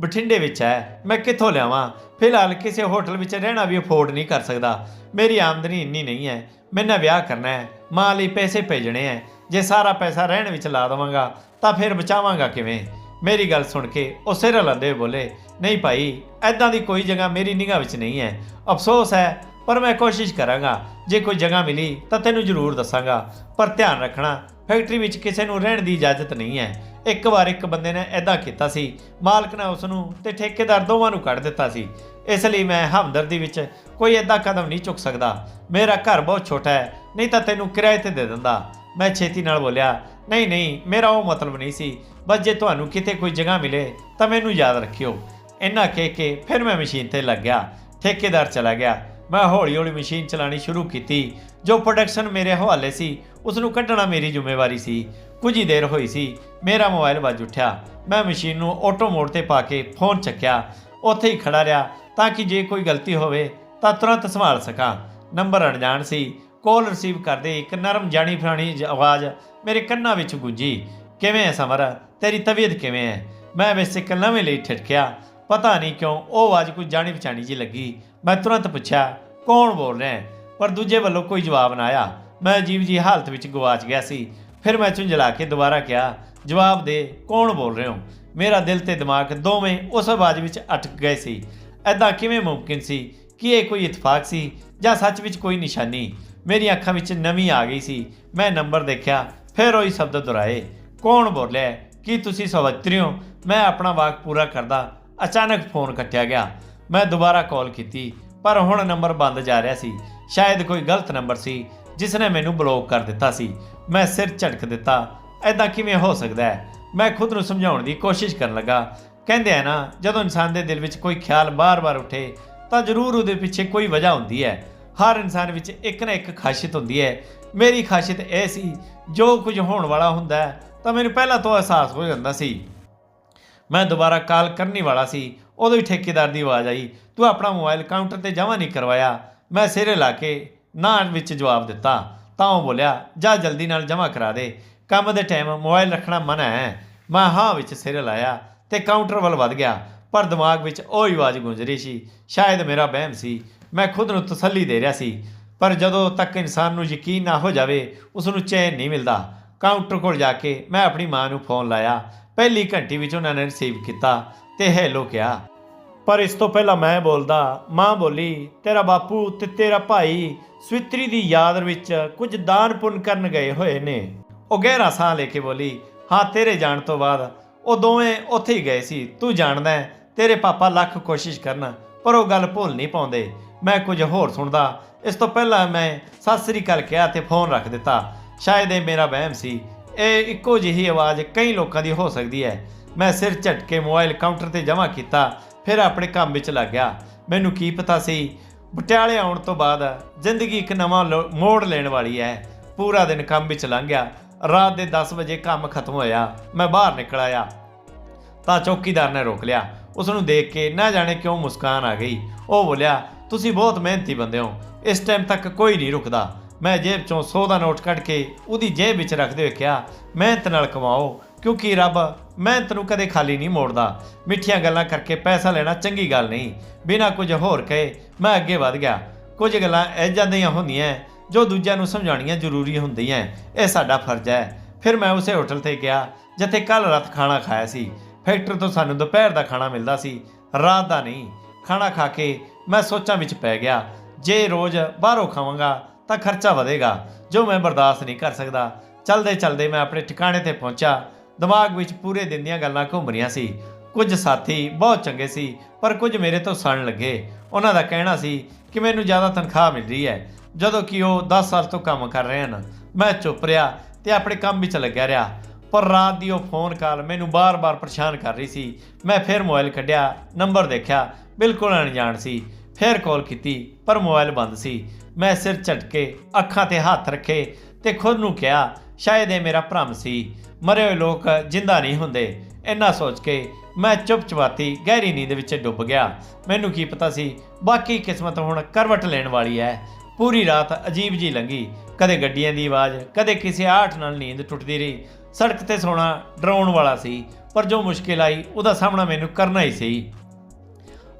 ਬਠਿੰਡੇ ਵਿੱਚ ਹੈ। ਮੈਂ ਕਿੱਥੋਂ ਲਿਆਵਾਂ? ਫਿਲਹਾਲ ਕਿਸੇ ਹੋਟਲ ਵਿੱਚ ਰਹਿਣਾ ਵੀ ਅਫੋਰਡ ਨਹੀਂ ਕਰ ਸਕਦਾ। ਮੇਰੀ ਆਮਦਨੀ ਇੰਨੀ ਨਹੀਂ ਹੈ। ਮੈਨਾਂ ਵਿਆਹ ਕਰਨਾ ਹੈ। ਮਾਂ ਲਈ ਪੈਸੇ ਭੇਜਣੇ ਹੈ। ਜੇ ਸਾਰਾ ਪੈਸਾ ਰਹਿਣ ਵਿੱਚ ਲਾ ਦੇਵਾਂਗਾ, ਤਾਂ ਫਿਰ ਬਚਾਵਾਂਗਾ ਕਿਵੇਂ? ਮੇਰੀ ਗੱਲ ਸੁਣ ਕੇ ਉਹ ਸਿਰ ਹਿਲਾਉਂਦੇ ਹੋਏ ਬੋਲੇ, ਨਹੀਂ ਭਾਈ ਐਦਾਂ ਦੀ ਕੋਈ ਜਗ੍ਹਾ ਮੇਰੀ ਨਿਗਾਹ ਵਿੱਚ ਨਹੀਂ ਹੈ। ਅਫਸੋਸ ਹੈ, ਪਰ ਮੈਂ ਕੋਸ਼ਿਸ਼ ਕਰਾਂਗਾ। ਜੇ ਕੋਈ ਜਗ੍ਹਾ ਮਿਲੀ ਤਾਂ ਤੈਨੂੰ ਜ਼ਰੂਰ ਦੱਸਾਂਗਾ। ਪਰ ਧਿਆਨ ਰੱਖਣਾ, ਫੈਕਟਰੀ ਵਿੱਚ ਕਿਸੇ ਨੂੰ ਰਹਿਣ ਦੀ ਇਜਾਜ਼ਤ ਨਹੀਂ ਹੈ। ਇੱਕ ਵਾਰ ਇੱਕ ਬੰਦੇ ਨੇ ਐਦਾਂ ਕੀਤਾ ਸੀ। ਮਾਲਕ ਨੇ ਉਸ ਨੂੰ ਤੇ ਠੇਕੇਦਾਰ ਦੋਵਾਂ ਨੂੰ ਕੱਢ ਦਿੱਤਾ ਸੀ। ਇਸ ਲਈ ਮੈਂ ਹਮਦਰਦੀ ਵਿੱਚ ਕੋਈ ਐਦਾਂ ਕਦਮ ਨਹੀਂ ਚੁੱਕ ਸਕਦਾ। ਮੇਰਾ ਘਰ ਬਹੁਤ ਛੋਟਾ ਹੈ, ਨਹੀਂ ਤਾਂ ਤੈਨੂੰ ਕਿਰਾਏ ਤੇ ਦੇ ਦਿੰਦਾ। ਮੈਂ ਛੇਤੀ ਨਾਲ ਬੋਲਿਆ, ਨਹੀਂ ਨਹੀਂ, ਮੇਰਾ ਉਹ ਮਤਲਬ ਨਹੀਂ ਸੀ। ਬਸ ਜੇ ਤੁਹਾਨੂੰ ਕਿਤੇ ਕੋਈ ਜਗ੍ਹਾ ਮਿਲੇ, ਤਾਂ ਮੈਨੂੰ ਯਾਦ ਰੱਖਿਓ। ਇੰਨਾ ਕਹਿ ਕੇ ਫਿਰ ਮੈਂ ਮਸ਼ੀਨ ਤੇ ਲੱਗ ਗਿਆ। ਠੇਕੇਦਾਰ ਚਲਾ ਗਿਆ। ਮੈਂ ਹੌਲੀ ਹੌਲੀ ਮਸ਼ੀਨ ਚਲਾਣੀ ਸ਼ੁਰੂ ਕੀਤੀ। ਜੋ ਪ੍ਰੋਡਕਸ਼ਨ ਮੇਰੇ ਹਵਾਲੇ ਸੀ ਉਸ ਨੂੰ ਕੱਢਣਾ ਮੇਰੀ ਜ਼ਿੰਮੇਵਾਰੀ ਸੀ। ਕੁਝ ਹੀ ਦੇਰ ਹੋਈ ਸੀ, ਮੇਰਾ ਮੋਬਾਈਲ ਵੱਜ ਉੱਠਿਆ। ਮੈਂ ਮਸ਼ੀਨ ਨੂੰ ਆਟੋ ਮੋਡ ਤੇ ਪਾ ਕੇ ਫੋਨ ਚੱਕਿਆ। ਉੱਥੇ ਹੀ ਖੜਾ ਰਿਹਾ ਤਾਂ ਕਿ ਜੇ ਕੋਈ ਗਲਤੀ ਹੋਵੇ, ਤਾਂ ਤੁਰੰਤ ਸੰਭਾਲ ਸਕਾਂ। ਨੰਬਰ ਅਣਜਾਣ ਸੀ। ਕਾਲ ਰਿਸੀਵ ਕਰਦੇ, ਇੱਕ ਨਰਮ ਜਾਣੀ ਫਰਾਣੀ ਆਵਾਜ਼ ਮੇਰੇ ਕੰਨਾਂ ਵਿੱਚ ਗੂੰਜੀ, ਕਿਵੇਂ ਹੈ ਸਮਰ ਤੇਰੀ ਤਬੀਅਤ ਕਿਵੇਂ ਹੈ ਮੈਂ ਵੈਸੇ ਨਵੇਂ ਲਈ ਠਿੜਕਿਆ ਪਤਾ ਨਹੀਂ ਕਿਉਂ ਉਹ ਆਵਾਜ਼ ਕੋਈ ਜਾਣੀ ਪਛਾਣੀ ਜੀ ਲੱਗੀ। ਮੈਂ ਤੁਰੰਤ ਪੁੱਛਿਆ, ਕੌਣ ਬੋਲ ਰਿਹਾ ਹੈ ਪਰ ਦੂਜੇ ਵੱਲੋਂ ਕੋਈ ਜਵਾਬ ਨਾ ਆਇਆ। ਮੈਂ ਅਜੀਬ ਜੀ ਹਾਲਤ ਵਿੱਚ ਗਵਾਚ ਗਿਆ ਸੀ। ਫਿਰ ਮੈਂ ਝੁੰਝਲਾ ਕੇ ਦੁਬਾਰਾ ਕਿਹਾ, ਜਵਾਬ ਦੇ, ਕੌਣ ਬੋਲ ਰਹੇ ਹੋ ਮੇਰਾ ਦਿਲ ਤੇ ਦਿਮਾਗ ਦੋਵੇਂ ਉਸ ਆਵਾਜ਼ ਵਿੱਚ ਅਟਕ ਗਏ ਸੀ। ਐਦਾਂ ਕਿਵੇਂ ਮੁਮਕਿਨ ਸੀ ਕਿ ਇਹ ਕੋਈ ਇਤਫਾਕ ਸੀ ਜਾਂ ਸੱਚ ਵਿੱਚ ਕੋਈ ਨਿਸ਼ਾਨੀ? ਮੇਰੀਆਂ ਅੱਖਾਂ ਵਿੱਚ ਨਵੀਂ ਆ ਗਈ ਸੀ। ਮੈਂ ਨੰਬਰ ਦੇਖਿਆ, ਫਿਰ ਉਹੀ ਸ਼ਬਦ ਦੁਹਰਾਏ। ਕੌਣ ਬੋਲਿਆ, ਕੀ ਤੁਸੀਂ ਸਵਤਰੀ ਹੋ? ਮੈਂ ਆਪਣਾ ਵਾਕ ਪੂਰਾ ਕਰਦਾ, ਅਚਾਨਕ ਫੋਨ ਕੱਟਿਆ ਗਿਆ। ਮੈਂ ਦੁਬਾਰਾ ਕਾਲ ਕੀਤੀ, ਪਰ ਹੁਣ ਨੰਬਰ ਬੰਦ ਜਾ ਰਿਹਾ ਸੀ। ਸ਼ਾਇਦ ਕੋਈ ਗਲਤ ਨੰਬਰ ਸੀ, ਜਿਸ ਨੇ ਮੈਨੂੰ ਬਲੌਕ ਕਰ ਦਿੱਤਾ ਸੀ। ਮੈਂ ਸਿਰ ਝਟਕ ਦਿੱਤਾ ਐਦਾਂ ਕਿਵੇਂ ਹੋ ਸਕਦਾ ਹੈ? ਮੈਂ ਖੁਦ ਨੂੰ ਸਮਝਾਉਣ ਦੀ ਕੋਸ਼ਿਸ਼ ਕਰਨ ਲੱਗਾ। ਕਹਿੰਦੇ ਆ ਨਾ, ਜਦੋਂ ਇਨਸਾਨ ਦੇ ਦਿਲ ਵਿੱਚ ਕੋਈ ਖਿਆਲ ਬਾਰ-ਬਾਰ ਉੱਠੇ, ਤਾਂ ਜ਼ਰੂਰ ਉਹਦੇ ਪਿੱਛੇ ਕੋਈ ਵਜ੍ਹਾ ਹੁੰਦੀ ਹੈ। ਹਰ ਇਨਸਾਨ ਵਿੱਚ ਇੱਕ ਨਾ ਇੱਕ ਖਾਸੀਅਤ ਹੁੰਦੀ ਹੈ। ਮੇਰੀ ਖਾਸੀਅਤ ਇਹ ਸੀ, ਜੋ ਕੁਝ ਹੋਣ ਵਾਲਾ ਹੁੰਦਾ ਤਾਂ ਮੈਨੂੰ ਪਹਿਲਾਂ ਤੋਂ ਅਹਿਸਾਸ ਹੋ ਜਾਂਦਾ ਸੀ। ਮੈਂ ਦੁਬਾਰਾ ਕਾਲ ਕਰਨੀ ਵਾਲਾ ਸੀ, ਉਦੋਂ ਹੀ ਠੇਕੇਦਾਰ ਦੀ ਆਵਾਜ਼ ਆਈ, ਤੂੰ ਆਪਣਾ ਮੋਬਾਈਲ ਕਾਊਂਟਰ ਤੇ ਜਮ੍ਹਾਂ ਨਹੀਂ ਕਰਵਾਇਆ। ਮੈਂ ਸਿਰੇ ਲਾ ਕੇ ਨਾ ਵਿੱਚ ਜਵਾਬ ਦਿੱਤਾ, ਤਾਂ ਉਹ ਬੋਲਿਆ, ਜਾ ਜਲਦੀ ਨਾਲ ਜਮ੍ਹਾਂ ਕਰਾ ਦੇ। ਕੰਮ ਦੇ ਟਾਈਮ ਮੋਬਾਈਲ ਰੱਖਣਾ ਮਨਾ ਹੈ। ਮੈਂ ਹਾਂ ਵਿੱਚ ਸਿਰੇ ਲਾਇਆ ਤੇ ਕਾਊਂਟਰ ਵੱਲ ਵੱਧ ਗਿਆ, ਪਰ ਦਿਮਾਗ ਵਿੱਚ ਉਹ ਹੀ ਆਵਾਜ਼ ਗੂੰਜ ਰਹੀ ਸੀ, ਸ਼ਾਇਦ ਮੇਰਾ ਵਹਿਮ ਸੀ। ਮੈਂ ਖੁਦ ਨੂੰ ਤਸੱਲੀ ਦੇ ਰਿਹਾ ਸੀ, ਪਰ ਜਦੋਂ ਤੱਕ ਇਨਸਾਨ ਨੂੰ ਯਕੀਨ ਨਾ ਹੋ ਜਾਵੇ ਉਸ ਨੂੰ ਚੈਨ ਨਹੀਂ ਮਿਲਦਾ। ਕਾਊਂਟਰ ਕੋਲ ਜਾ ਕੇ ਮੈਂ ਆਪਣੀ ਮਾਂ ਨੂੰ ਫੋਨ ਲਾਇਆ। ਪਹਿਲੀ ਘੰਟੀ ਵਿੱਚ ਉਹਨਾਂ ਨੇ ਰਿਸੀਵ ਕੀਤਾ ਤੇ ਹੈਲੋ ਕਿਹਾ। ਪਰ ਇਸ ਤੋਂ ਪਹਿਲਾਂ ਮੈਂ ਬੋਲਦਾ, ਮਾਂ ਬੋਲੀ, ਤੇਰਾ ਬਾਪੂ ਤੇ ਤੇਰਾ ਭਾਈ ਸਵਿਤਰੀ ਦੀ ਯਾਦ ਵਿੱਚ ਕੁਝ ਦਾਨ ਪੁੰਨ ਕਰਨ ਗਏ ਹੋਏ ਨੇ। ਉਹ ਗਹਿਰਾ ਸਾਹ ਲੈ ਕੇ ਬੋਲੀ, ਹਾਂ, ਤੇਰੇ ਜਾਣ ਤੋਂ ਬਾਅਦ ਉਹ ਦੋਵੇਂ ਉੱਥੇ ਹੀ ਗਏ ਸੀ। ਤੂੰ ਜਾਣਦਾ ਤੇਰੇ ਪਾਪਾ ਲੱਖ ਕੋਸ਼ਿਸ਼ ਕਰਨ, ਪਰ ਉਹ ਗੱਲ ਭੁੱਲ ਨਹੀਂ ਪਾਉਂਦੇ। ਮੈਂ ਕੁਝ ਹੋਰ ਸੁਣਦਾ। ਇਸ ਤੋਂ ਪਹਿਲਾਂ ਮੈਂ ਸਤਿ ਸ੍ਰੀ ਅਕਾਲ ਕਿਹਾ ਤੇ ਫੋਨ ਰੱਖ ਦਿੱਤਾ। ਸ਼ਾਇਦ ਇਹ ਮੇਰਾ ਵਹਿਮ ਸੀ। ਇਹ ਇੱਕੋ ਜਿਹੀ ਆਵਾਜ਼ ਕਈ ਲੋਕਾਂ ਦੀ ਹੋ ਸਕਦੀ ਹੈ। ਮੈਂ ਸਿਰ ਝਟਕੇ ਮੋਬਾਈਲ ਕਾਊਂਟਰ ਤੇ ਜਮ੍ਹਾਂ ਕੀਤਾ, ਫਿਰ ਆਪਣੇ ਕੰਮ ਵਿੱਚ ਲੱਗ ਗਿਆ। ਮੈਨੂੰ ਕੀ ਪਤਾ ਸੀ ਪਟਿਆਲੇ ਆਉਣ ਤੋਂ ਬਾਅਦ ਜ਼ਿੰਦਗੀ ਇੱਕ ਨਵਾਂ ਲੋ- ਮੋੜ ਲੈਣ ਵਾਲੀ ਹੈ। ਪੂਰਾ ਦਿਨ ਕੰਮ ਵਿੱਚ ਲੰਘ ਗਿਆ। ਰਾਤ ਦੇ 10 ਵਜੇ ਕੰਮ ਖਤਮ ਹੋਇਆ। ਮੈਂ ਬਾਹਰ ਨਿਕਲ ਆਇਆ। ਤਾਂ ਚੌਕੀਦਾਰ ਨੇ ਰੋਕ ਲਿਆ। ਉਸ ਨੂੰ ਦੇਖ ਕੇ ਨਾ ਜਾਣੇ ਕਿਉਂ ਮੁਸਕਾਨ ਆ ਗਈ। ਉਹ ਬੋਲਿਆ ਤੁਸੀਂ ਬਹੁਤ ਮਿਹਨਤੀ ਬੰਦੇ ਹੋ। ਇਸ ਟਾਈਮ ਤੱਕ ਕੋਈ ਨਹੀਂ ਰੁਕਦਾ। ਮੈਂ ਜੇਬ ਚੋਂ 100 ਦਾ ਨੋਟ ਕੱਢ ਕੇ ਉਹਦੀ ਜੇਬ ਵਿੱਚ ਰੱਖਦੇ ਹੋਏ ਕਿਹਾ, ਮਿਹਨਤ ਨਾਲ ਕਮਾਓ, ਕਿਉਂਕਿ ਰੱਬ ਮਿਹਨਤ ਨੂੰ ਕਦੇ ਖਾਲੀ ਨਹੀਂ ਮੋੜਦਾ। ਮਿੱਠੀਆਂ ਗੱਲਾਂ ਕਰਕੇ ਪੈਸਾ ਲੈਣਾ ਚੰਗੀ ਗੱਲ ਨਹੀਂ। ਬਿਨਾਂ ਕੁਝ ਹੋਰ ਕਹੇ, ਮੈਂ ਅੱਗੇ ਵਧ ਗਿਆ। ਕੁਝ ਗੱਲਾਂ ਐਜਾਂ ਦੀਆਂ ਹੁੰਦੀਆਂ ਜੋ ਦੂਜਿਆਂ ਨੂੰ ਸਮਝਾਉਣੀਆਂ ਜ਼ਰੂਰੀ ਹੁੰਦੀਆਂ ਇਹ ਸਾਡਾ ਫਰਜ਼ ਹੈ ਫਿਰ ਮੈਂ ਉਸੇ ਹੋਟਲ ਤੇ ਗਿਆ, ਜਿੱਥੇ ਕੱਲ ਰਾਤ ਖਾਣਾ ਖਾਇਆ ਸੀ। ਫੈਕਟਰੀ ਤੋਂ ਸਾਨੂੰ ਦੁਪਹਿਰ ਦਾ ਖਾਣਾ ਮਿਲਦਾ ਸੀ। ਰਾਤ ਦਾ ਨਹੀਂ, ਖਾਣਾ ਖਾ ਕੇ ਮੈਂ ਸੋਚਾਂ ਵਿੱਚ ਪੈ ਗਿਆ, ਜੇ ਰੋਜ਼ ਬਾਹਰੋਂ ਖਾਵਾਂਗਾ ਤਾਂ ਖਰਚਾ ਵਧੇਗਾ, ਜੋ ਮੈਂ ਬਰਦਾਸ਼ਤ ਨਹੀਂ ਕਰ ਸਕਦਾ। ਚਲਦੇ ਚਲਦੇ ਮੈਂ ਆਪਣੇ ਠਿਕਾਣੇ ਤੇ ਪਹੁੰਚਾ ਦਿਮਾਗ ਵਿੱਚ ਪੂਰੇ ਦਿਨ ਦੀਆਂ ਗੱਲਾਂ ਘੁੰਮ ਰਹੀਆਂ ਸੀ। ਕੁਝ ਸਾਥੀ ਬਹੁਤ ਚੰਗੇ ਸੀ, ਪਰ ਕੁਝ ਮੇਰੇ ਤੋਂ ਸੜਨ ਲੱਗੇ। ਉਹਨਾਂ ਦਾ ਕਹਿਣਾ ਸੀ ਕਿ ਮੈਨੂੰ ਜ਼ਿਆਦਾ ਤਨਖਾਹ ਮਿਲ ਰਹੀ ਹੈ, ਜਦੋਂ ਕਿ ਉਹ 10 ਸਾਲ ਤੋਂ ਕੰਮ ਕਰ ਰਹੇ ਹਨ। ਮੈਂ ਚੁੱਪ ਰਿਹਾ ਤੇ ਆਪਣੇ ਕੰਮ ਵਿੱਚ ਲੱਗਿਆ ਰਿਹਾ। ਪਰ ਰਾਤ ਦੀ ਉਹ ਫੋਨ ਕਾਲ ਮੈਨੂੰ ਬਾਰ-ਬਾਰ ਪਰੇਸ਼ਾਨ ਕਰ ਰਹੀ ਸੀ। ਮੈਂ ਫਿਰ ਮੋਬਾਈਲ ਕੱਢਿਆ, ਨੰਬਰ ਦੇਖਿਆ, ਬਿਲਕੁਲ ਅਣਜਾਣ ਸੀ। ਫਿਰ ਕਾਲ ਕੀਤੀ, ਪਰ ਮੋਬਾਈਲ ਬੰਦ ਸੀ। ਮੈਂ ਸਿਰ ਝਟਕੇ, ਅੱਖਾਂ ਤੇ ਹੱਥ ਰੱਖੇ ਤੇ ਖੁਦ ਨੂੰ ਕਿਹਾ, ਸ਼ਾਇਦ ਇਹ ਮੇਰਾ ਭਰਮ ਸੀ। ਮਰੇ ਹੋਏ ਲੋਕ ਜਿੰਦਾ ਨਹੀਂ ਹੁੰਦੇ। ਇੰਨਾ ਸੋਚ ਕੇ ਮੈਂ ਚੁੱਪ-ਚੁਪਾਤੀ, ਗਹਿਰੀ ਨੀਂਦ ਵਿੱਚ ਡੁੱਬ ਗਿਆ। ਮੈਨੂੰ ਕੀ ਪਤਾ ਸੀ, ਬਾਕੀ ਕਿਸਮਤ ਹੁਣ ਕਰਵਟ ਲੈਣ ਵਾਲੀ ਹੈ। ਪੂਰੀ ਰਾਤ ਅਜੀਬ ਜੀ ਲੰਗੀ ਕਦੇ ਗੱਡੀਆਂ ਦੀ ਆਵਾਜ਼, ਕਦੇ ਕਿਸੇ ਆਠ ਨਾਲ ਨੀਂਦ ਟੁੱਟਦੀ ਰਹੀ। ਸੜਕ ਤੇ ਸੌਣਾ ਡਰਾਉਣ ਵਾਲਾ ਸੀ, ਪਰ ਜੋ ਮੁਸ਼ਕਿਲ ਆਈ, ਉਹਦਾ ਸਾਹਮਣਾ ਮੈਨੂੰ ਕਰਨਾ ਹੀ ਸੀ।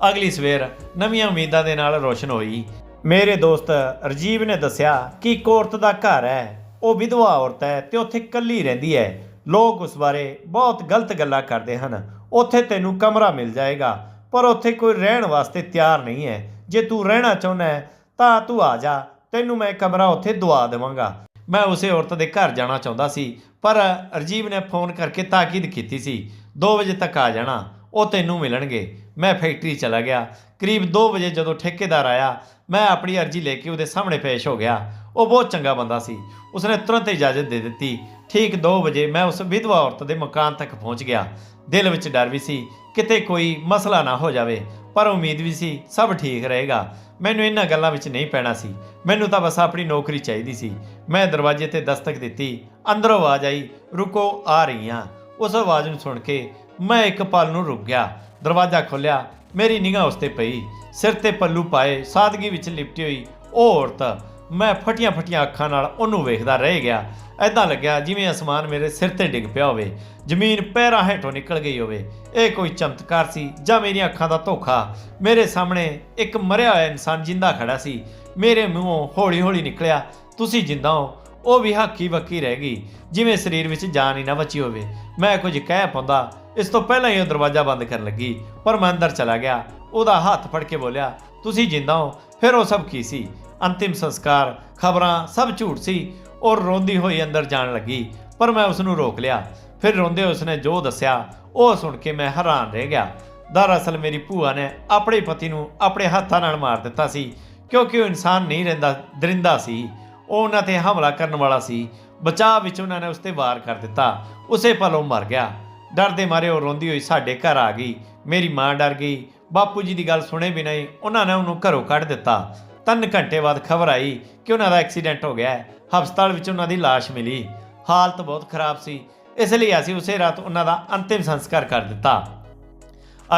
ਅਗਲੀ ਸਵੇਰ ਨਵੀਆਂ ਉਮੀਦਾਂ ਦੇ ਨਾਲ ਰੋਸ਼ਨ ਹੋਈ। ਮੇਰੇ ਦੋਸਤ ਰਜੀਵ ਨੇ ਦੱਸਿਆ ਕਿ ਇੱਕ ਔਰਤ ਦਾ ਘਰ ਹੈ। ਉਹ ਵਿਧਵਾ ਔਰਤ ਹੈ ਤੇ ਉੱਥੇ ਇਕੱਲੀ ਰਹਿੰਦੀ ਹੈ। ਲੋਕ ਉਸ ਬਾਰੇ ਬਹੁਤ ਗਲਤ ਗੱਲਾਂ ਕਰਦੇ ਹਨ। ਉੱਥੇ ਤੈਨੂੰ ਕਮਰਾ ਮਿਲ ਜਾਏਗਾ, ਪਰ ਉੱਥੇ ਕੋਈ ਰਹਿਣ ਵਾਸਤੇ ਤਿਆਰ ਨਹੀਂ ਹੈ। ਜੇ ਤੂੰ ਰਹਿਣਾ ਚਾਹੁੰਦਾ ਹੈ, ਤਾਂ ਤੂੰ ਆ ਜਾ। ਤੈਨੂੰ ਮੈਂ ਕਮਰਾ ਉੱਥੇ ਦਵਾ ਦੇਵਾਂਗਾ। ਮੈਂ ਉਸੇ ਔਰਤ ਦੇ ਘਰ ਜਾਣਾ ਚਾਹੁੰਦਾ ਸੀ, ਪਰ ਰਜੀਵ ਨੇ ਫੋਨ ਕਰਕੇ ਤਾਕੀਦ ਕੀਤੀ ਸੀ 2 ਵਜੇ ਤੱਕ ਆ ਜਾਣਾ, ਉਹ ਤੈਨੂੰ ਮਿਲਣਗੇ। ਮੈਂ ਫੈਕਟਰੀ ਚਲਾ ਗਿਆ। ਕਰੀਬ 2 ਵਜੇ ਜਦੋਂ ਠੇਕੇਦਾਰ ਆਇਆ, ਮੈਂ ਆਪਣੀ ਅਰਜ਼ੀ ਲੈ ਕੇ ਉਹਦੇ ਸਾਹਮਣੇ ਪੇਸ਼ ਹੋ ਗਿਆ। ਉਹ ਬਹੁਤ ਚੰਗਾ ਬੰਦਾ ਸੀ। ਉਸਨੇ ਤੁਰੰਤ ਇਜਾਜ਼ਤ ਦੇ ਦਿੱਤੀ। ਠੀਕ 2 ਵਜੇ ਮੈਂ ਉਸ ਵਿਧਵਾ ਔਰਤ ਦੇ ਮਕਾਨ ਤੱਕ ਪਹੁੰਚ ਗਿਆ। ਦਿਲ ਵਿੱਚ ਡਰ ਵੀ ਸੀ, ਕਿਤੇ ਕੋਈ ਮਸਲਾ ਨਾ ਹੋ ਜਾਵੇ, ਪਰ ਉਮੀਦ ਵੀ ਸੀ, ਸਭ ਠੀਕ ਰਹੇਗਾ। ਮੈਨੂੰ ਇਹਨਾਂ ਗੱਲਾਂ ਵਿੱਚ ਨਹੀਂ ਪੈਣਾ ਸੀ। ਮੈਨੂੰ ਤਾਂ ਬਸ ਆਪਣੀ ਨੌਕਰੀ ਚਾਹੀਦੀ ਸੀ। ਮੈਂ ਦਰਵਾਜ਼ੇ ਤੇ ਦਸਤਕ ਦਿੱਤੀ। ਅੰਦਰੋਂ ਆਵਾਜ਼ ਆਈ, ਰੁਕੋ, ਆ ਰਹੀ ਹਾਂ ਉਸ ਆਵਾਜ਼ ਨੂੰ ਸੁਣ ਕੇ ਮੈਂ ਇੱਕ ਪਲ ਨੂੰ ਰੁਕ ਗਿਆ। ਦਰਵਾਜ਼ਾ ਖੋਲ੍ਹਿਆ, ਮੇਰੀ ਨਿਗਾਹ ਉਸ ਤੇ ਪਈ। ਸਿਰ ਤੇ ਪੱਲੂ ਪਾਏ, ਸਾਦਗੀ ਵਿੱਚ ਲਿਪਟੀ ਹੋਈ, ਉਹ ਔਰਤ ਮੈਂ ਫਟੀਆਂ ਫਟੀਆਂ ਅੱਖਾਂ ਨਾਲ ਉਹਨੂੰ ਵੇਖਦਾ ਰਹਿ ਗਿਆ। ਐਦਾਂ ਲੱਗਿਆ ਜਿਵੇਂ ਅਸਮਾਨ ਮੇਰੇ ਸਿਰ ਤੇ ਡਿੱਗ ਪਿਆ ਹੋਵੇ। ਜ਼ਮੀਨ ਪੈਰਾਂ ਹੇਠੋਂ ਨਿਕਲ ਗਈ ਹੋਵੇ। ਇਹ ਕੋਈ ਚਮਤਕਾਰ ਸੀ ਜਾਂ ਮੇਰੀਆਂ ਅੱਖਾਂ ਦਾ ਧੋਖਾ? ਮੇਰੇ ਸਾਹਮਣੇ ਇੱਕ ਮਰਿਆ ਹੋਇਆ ਇਨਸਾਨ ਜਿੰਦਾ ਖੜਾ ਸੀ। ਮੇਰੇ ਮੂੰਹੋਂ ਹੌਲੀ-ਹੌਲੀ ਨਿਕਲਿਆ, ਤੁਸੀਂ ਜਿੰਦਾ ਹੋ। ਉਹ ਵੀ ਹਾਕੀ ਵੱਕੀ ਰਹਿ ਗਈ, ਜਿਵੇਂ ਸਰੀਰ ਵਿੱਚ ਜਾਨ ਹੀ ਨਾ ਬਚੀ ਹੋਵੇ। ਮੈਂ ਕੁਝ ਕਹਿ ਪਾਉਂਦਾ, ਇਸ ਤੋਂ ਪਹਿਲਾਂ ਹੀ ਉਹ ਦਰਵਾਜ਼ਾ ਬੰਦ ਕਰਨ ਲੱਗੀ, ਪਰ ਮੈਂ ਅੰਦਰ ਚਲਾ ਗਿਆ। ਉਹਦਾ ਹੱਥ ਫੜ ਕੇ ਬੋਲਿਆ, ਤੁਸੀਂ ਜਿੰਦਾ ਹੋ? ਫਿਰ ਉਹ ਸਭ ਕੀ ਸੀ? ਅੰਤਿਮ ਸੰਸਕਾਰ। ਖਬਰਾਂ ਸਭ ਝੂਠ ਸੀ ਔਰ ਰੋਂਦੀ ਹੋਈ ਅੰਦਰ ਜਾਣ ਲੱਗੀ, ਪਰ ਮੈਂ ਉਸ ਨੂੰ ਰੋਕ ਲਿਆ। ਫਿਰ ਰੋਂਦੇ ਉਸਨੇ ਜੋ ਦੱਸਿਆ, ਉਹ ਸੁਣ ਕੇ ਮੈਂ ਹੈਰਾਨ ਰਹਿ ਗਿਆ। ਦਰਅਸਲ ਮੇਰੀ ਭੂਆ ਨੇ ਆਪਣੇ ਪਤੀ ਨੂੰ ਆਪਣੇ ਹੱਥਾਂ ਨਾਲ ਮਾਰ ਦਿੱਤਾ ਸੀ, ਕਿਉਂਕਿ ਉਹ ਇਨਸਾਨ ਨਹੀਂ ਰਹਿੰਦਾ, ਦਰਿੰਦਾ ਸੀ। ਉਹ ਉਹਨਾਂ ਤੇ ਹਮਲਾ ਕਰਨ ਵਾਲਾ ਸੀ। ਬਚਾਅ ਵਿੱਚ ਉਹਨਾਂ ਨੇ ਉਸ ਤੇ ਵਾਰ ਕਰ ਦਿੱਤਾ। ਉਸੇ ਪਲ ਉਹ ਮਰ ਗਿਆ। ਡਰ ਦੇ ਮਾਰੇ ਉਹ ਰੋਂਦੀ ਹੋਈ ਸਾਡੇ ਘਰ ਆ ਗਈ। ਮੇਰੀ ਮਾਂ ਡਰ ਗਈ। ਬਾਪੂ ਜੀ ਦੀ ਗੱਲ ਸੁਣੇ ਬਿਨਾਂ ਹੀ ਉਹਨਾਂ ਨੇ ਉਹਨੂੰ ਘਰੋਂ ਕੱਢ ਦਿੱਤਾ। ਤਿੰਨ ਘੰਟੇ ਬਾਅਦ ਖਬਰ ਆਈ ਕਿ ਉਹਨਾਂ ਦਾ ਐਕਸੀਡੈਂਟ ਹੋ ਗਿਆ ਹੈ। ਹਸਪਤਾਲ ਵਿੱਚ ਉਹਨਾਂ ਦੀ ਲਾਸ਼ ਮਿਲੀ। ਹਾਲਤ ਬਹੁਤ ਖਰਾਬ ਸੀ। ਇਸ ਲਈ ਅਸੀਂ ਉਸੇ ਰਾਤ ਉਹਨਾਂ ਦਾ ਅੰਤਿਮ ਸੰਸਕਾਰ ਕਰ ਦਿੱਤਾ।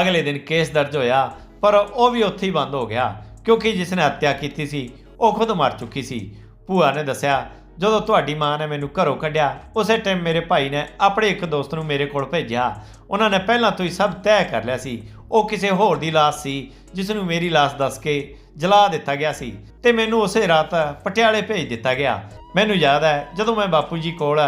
ਅਗਲੇ ਦਿਨ ਕੇਸ ਦਰਜ ਹੋਇਆ, ਪਰ ਉਹ ਵੀ ਉੱਥੇ ਹੀ ਬੰਦ ਹੋ ਗਿਆ ਕਿਉਂਕਿ ਜਿਸ ਨੇ ਹੱਤਿਆ ਕੀਤੀ ਸੀ, ਉਹ ਖੁਦ ਮਰ ਚੁੱਕੀ ਸੀ। ਭੂਆ ਨੇ ਦੱਸਿਆ, ਜਦੋਂ ਤੁਹਾਡੀ ਮਾਂ ਨੇ ਮੈਨੂੰ ਘਰੋਂ ਕੱਢਿਆ, ਉਸੇ ਟਾਈਮ ਮੇਰੇ ਭਾਈ ਨੇ ਆਪਣੇ ਇੱਕ ਦੋਸਤ ਨੂੰ ਮੇਰੇ ਕੋਲ ਭੇਜਿਆ। ਉਹਨਾਂ ਨੇ ਪਹਿਲਾਂ ਤੋਂ ਹੀ ਸਭ ਤੈਅ ਕਰ ਲਿਆ ਸੀ। ਉਹ ਕਿਸੇ ਹੋਰ ਦੀ ਲਾਸ਼ ਸੀ, ਜਿਸ ਨੂੰ ਮੇਰੀ ਲਾਸ਼ ਦੱਸ ਕੇ ਜਲਾ ਦਿੱਤਾ ਗਿਆ ਸੀ ਤੇ ਮੈਨੂੰ ਉਸੇ ਰਾਤ ਪਟਿਆਲੇ ਭੇਜ ਦਿੱਤਾ ਗਿਆ। ਮੈਨੂੰ ਯਾਦ ਹੈ, ਜਦੋਂ ਮੈਂ ਬਾਪੂ ਜੀ ਕੋਲ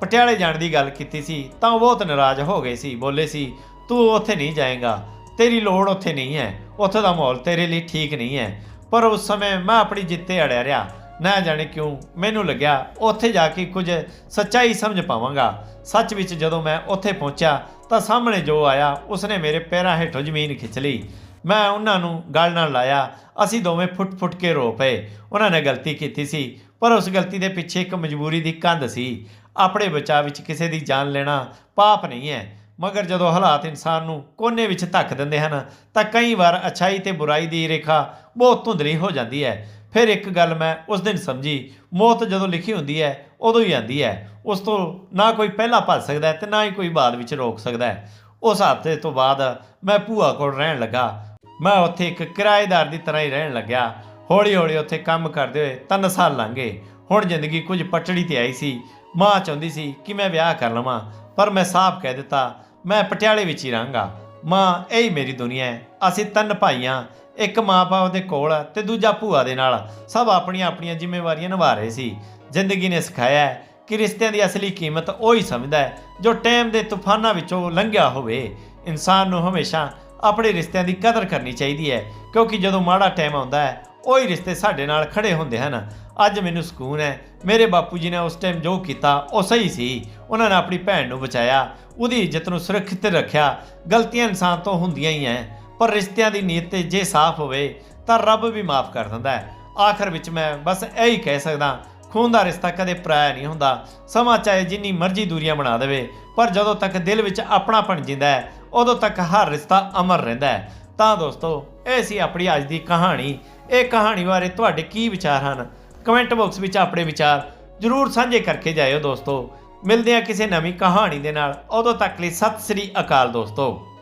ਪਟਿਆਲੇ ਜਾਣ ਦੀ ਗੱਲ ਕੀਤੀ ਸੀ, ਤਾਂ ਉਹ ਬਹੁਤ ਨਾਰਾਜ਼ ਹੋ ਗਏ ਸੀ, ਬੋਲੇ ਸੀ, ਤੂੰ ਉੱਥੇ ਨਹੀਂ ਜਾਏਗਾ। ਤੇਰੀ ਲੋੜ ਉੱਥੇ ਨਹੀਂ ਹੈ। ਉੱਥੇ ਦਾ ਮਾਹੌਲ ਤੇਰੇ ਲਈ ਠੀਕ ਨਹੀਂ ਹੈ। ਪਰ ਉਸ ਸਮੇਂ ਮੈਂ ਆਪਣੀ ਜਿੱਤੇ ਅੜਿਆ ਰਿਹਾ। ਨਾ ਜਾਣੇ ਕਿਉਂ, ਮੈਨੂੰ ਲੱਗਿਆ ਉੱਥੇ ਜਾ ਕੇ ਕੁਝ ਸੱਚਾਈ ਸਮਝ ਪਾਵਾਂਗਾ। ਸੱਚ ਵਿੱਚ ਜਦੋਂ ਮੈਂ ਉੱਥੇ ਪਹੁੰਚਿਆ, ਤਾਂ ਸਾਹਮਣੇ ਜੋ ਆਇਆ, ਉਸਨੇ ਮੇਰੇ ਪੈਰਾਂ ਹੇਠੋਂ ਜ਼ਮੀਨ ਖਿੱਚ ਲਈ। ਮੈਂ ਉਹਨਾਂ ਨੂੰ ਗੱਲ ਨਾਲ ਲਾਇਆ। ਅਸੀਂ ਦੋਵੇਂ ਫੁੱਟ-ਫੁੱਟ ਕੇ ਰੋ ਪਏ। ਉਹਨਾਂ ਨੇ ਗਲਤੀ ਕੀਤੀ ਸੀ, ਪਰ ਉਸ ਗਲਤੀ ਦੇ ਪਿੱਛੇ ਇੱਕ ਮਜਬੂਰੀ ਦੀ ਕੰਧ ਸੀ। ਆਪਣੇ ਬਚਾਅ ਵਿੱਚ ਕਿਸੇ ਦੀ ਜਾਨ ਲੈਣਾ ਪਾਪ ਨਹੀਂ ਹੈ। ਮਗਰ ਜਦੋਂ ਹਾਲਾਤ ਇਨਸਾਨ ਨੂੰ ਕੋਨੇ ਵਿੱਚ ਧੱਕ ਦਿੰਦੇ ਹਨ, ਤਾਂ ਕਈ ਵਾਰ ਅਛਾਈ ਤੇ ਬੁਰਾਈ ਦੀ ਰੇਖਾ ਬਹੁਤ ਧੁੰਦਲੀ ਹੋ ਜਾਂਦੀ ਹੈ। ਫਿਰ ਇੱਕ ਗੱਲ ਮੈਂ ਉਸ ਦਿਨ ਸਮਝੀ, ਮੌਤ ਜਦੋਂ ਲਿਖੀ ਹੁੰਦੀ ਹੈ, ਉਦੋਂ ਹੀ ਆਂਦੀ ਹੈ। ਉਸ ਤੋਂ ਨਾ ਕੋਈ ਪਹਿਲਾਂ ਭੱਜ ਸਕਦਾ ਹੈ ਤੇ ਨਾ ਹੀ ਕੋਈ ਬਾਅਦ ਵਿੱਚ ਰੋਕ ਸਕਦਾ ਹੈ। ਉਸ ਹਫ਼ਤੇ ਤੋਂ ਬਾਅਦ ਮੈਂ ਭੂਆ ਕੋਲ ਰਹਿਣ ਲੱਗਾ। ਮੈਂ ਉੱਥੇ ਇੱਕ ਕਿਰਾਏਦਾਰ ਦੀ ਤਰ੍ਹਾਂ ਹੀ ਰਹਿਣ ਲੱਗਿਆ। ਹੌਲੀ ਹੌਲੀ ਉੱਥੇ ਕੰਮ ਕਰਦੇ ਹੋਏ ਤਿੰਨ ਸਾਲ ਲੰਘੇ ਹੁਣ ਜ਼ਿੰਦਗੀ ਕੁਝ ਪਟੜੀ ਤੇ ਆਈ ਸੀ। ਮਾਂ ਚਾਹੁੰਦੀ ਸੀ ਕਿ ਮੈਂ ਵਿਆਹ ਕਰ ਲਵਾਂ, ਪਰ ਮੈਂ ਸਾਫ਼ ਕਹਿ ਦਿੱਤਾ, ਮੈਂ ਪਟਿਆਲੇ ਵਿੱਚ ਹੀ ਰਹਾਂਗਾ। ਮਾਂ, ਇਹ ਹੀ ਮੇਰੀ ਦੁਨੀਆ ਹੈ। ਅਸੀਂ ਤਿੰਨ ਭਾਈਆਂ, ਇੱਕ ਮਾਂ-ਬਾਪ ਦੇ ਕੋਲ ਤੇ ਦੂਜਾ ਭੂਆ ਦੇ ਨਾਲ। ਸਭ ਆਪਣੀਆਂ ਆਪਣੀਆਂ ਜ਼ਿੰਮੇਵਾਰੀਆਂ ਨਿਭਾ ਰਹੇ ਸੀ। ਜ਼ਿੰਦਗੀ ਨੇ ਸਿਖਾਇਆ ਕਿ ਰਿਸ਼ਤਿਆਂ ਦੀ ਅਸਲੀ ਕੀਮਤ ਉਹ ਹੀ ਸਮਝਦਾ ਹੈ ਜੋ ਟਾਈਮ ਦੇ ਤੂਫਾਨਾਂ ਵਿੱਚੋਂ ਲੰਘਿਆ ਹੋਵੇ। ਇਨਸਾਨ ਨੂੰ ਹਮੇਸ਼ਾ ਆਪਣੇ ਰਿਸ਼ਤਿਆਂ ਦੀ ਕਦਰ ਕਰਨੀ ਚਾਹੀਦੀ ਹੈ, ਕਿਉਂਕਿ ਜਦੋਂ ਮਾੜਾ ਟਾਈਮ ਆਉਂਦਾ ਹੈ, ਉਹੀ ਰਿਸ਼ਤੇ ਸਾਡੇ ਨਾਲ ਖੜੇ ਹੁੰਦੇ ਹਨ। ਅੱਜ ਮੈਨੂੰ ਸਕੂਨ ਹੈ, ਮੇਰੇ ਬਾਪੂ ਜੀ ਨੇ ਉਸ ਟਾਈਮ ਜੋ ਕੀਤਾ, ਉਹ ਸਹੀ ਸੀ। ਉਹਨਾਂ ਨੇ ਆਪਣੀ ਭੈਣ ਨੂੰ ਬਚਾਇਆ, ਉਹਦੀ ਇੱਜ਼ਤ ਨੂੰ ਸੁਰੱਖਿਅਤ ਰੱਖਿਆ। ਗਲਤੀਆਂ ਇਨਸਾਨ ਤੋਂ ਹੁੰਦੀਆਂ ਹੀ ਐ ਪਰ ਰਿਸ਼ਤਿਆਂ ਦੀ ਨੀਅਤ ਤੇ ਜੇ ਸਾਫ਼ ਹੋਵੇ, ਤਾਂ ਰੱਬ ਵੀ ਮਾਫ ਕਰ ਦਿੰਦਾ ਹੈ। ਆਖਰ ਵਿੱਚ ਮੈਂ ਬਸ ਇਹ ਹੀ ਕਹਿ ਸਕਦਾ ਖੂਨ ਦਾ ਰਿਸ਼ਤਾ ਕਦੇ ਪਰਾਇਆ ਨਹੀਂ ਹੁੰਦਾ। ਸਮਾਂ ਚਾਹੇ ਜਿੰਨੀ ਮਰਜ਼ੀ ਦੂਰੀਆਂ ਬਣਾ ਦੇਵੇ, ਪਰ ਜਦੋਂ ਤੱਕ ਦਿਲ ਵਿੱਚ ਆਪਣਾਪਣ ਜਿੰਦਾ ਹੈ, ਉਦੋਂ ਤੱਕ ਹਰ ਰਿਸ਼ਤਾ ਅਮਰ ਰਹਿੰਦਾ ਹੈ। ਤਾਂ ਦੋਸਤੋ, ਇਹ ਸੀ ਆਪਣੀ ਅੱਜ ਦੀ ਕਹਾਣੀ। ਇਹ ਕਹਾਣੀ ਬਾਰੇ ਤੁਹਾਡੇ ਕੀ ਵਿਚਾਰ ਹਨ? ਕਮੈਂਟ ਬਾਕਸ ਵਿੱਚ ਆਪਣੇ ਵਿਚਾਰ ਜਰੂਰ ਸਾਂਝੇ ਕਰਕੇ ਜਾਇਓ ਦੋਸਤੋ। ਮਿਲਦੇ ਹਾਂ ਕਿਸੇ ਨਵੀਂ ਕਹਾਣੀ ਦੇ ਨਾਲ। ਉਦੋਂ ਤੱਕ ਲਈ ਸਤਿ ਸ੍ਰੀ ਅਕਾਲ ਦੋਸਤੋ।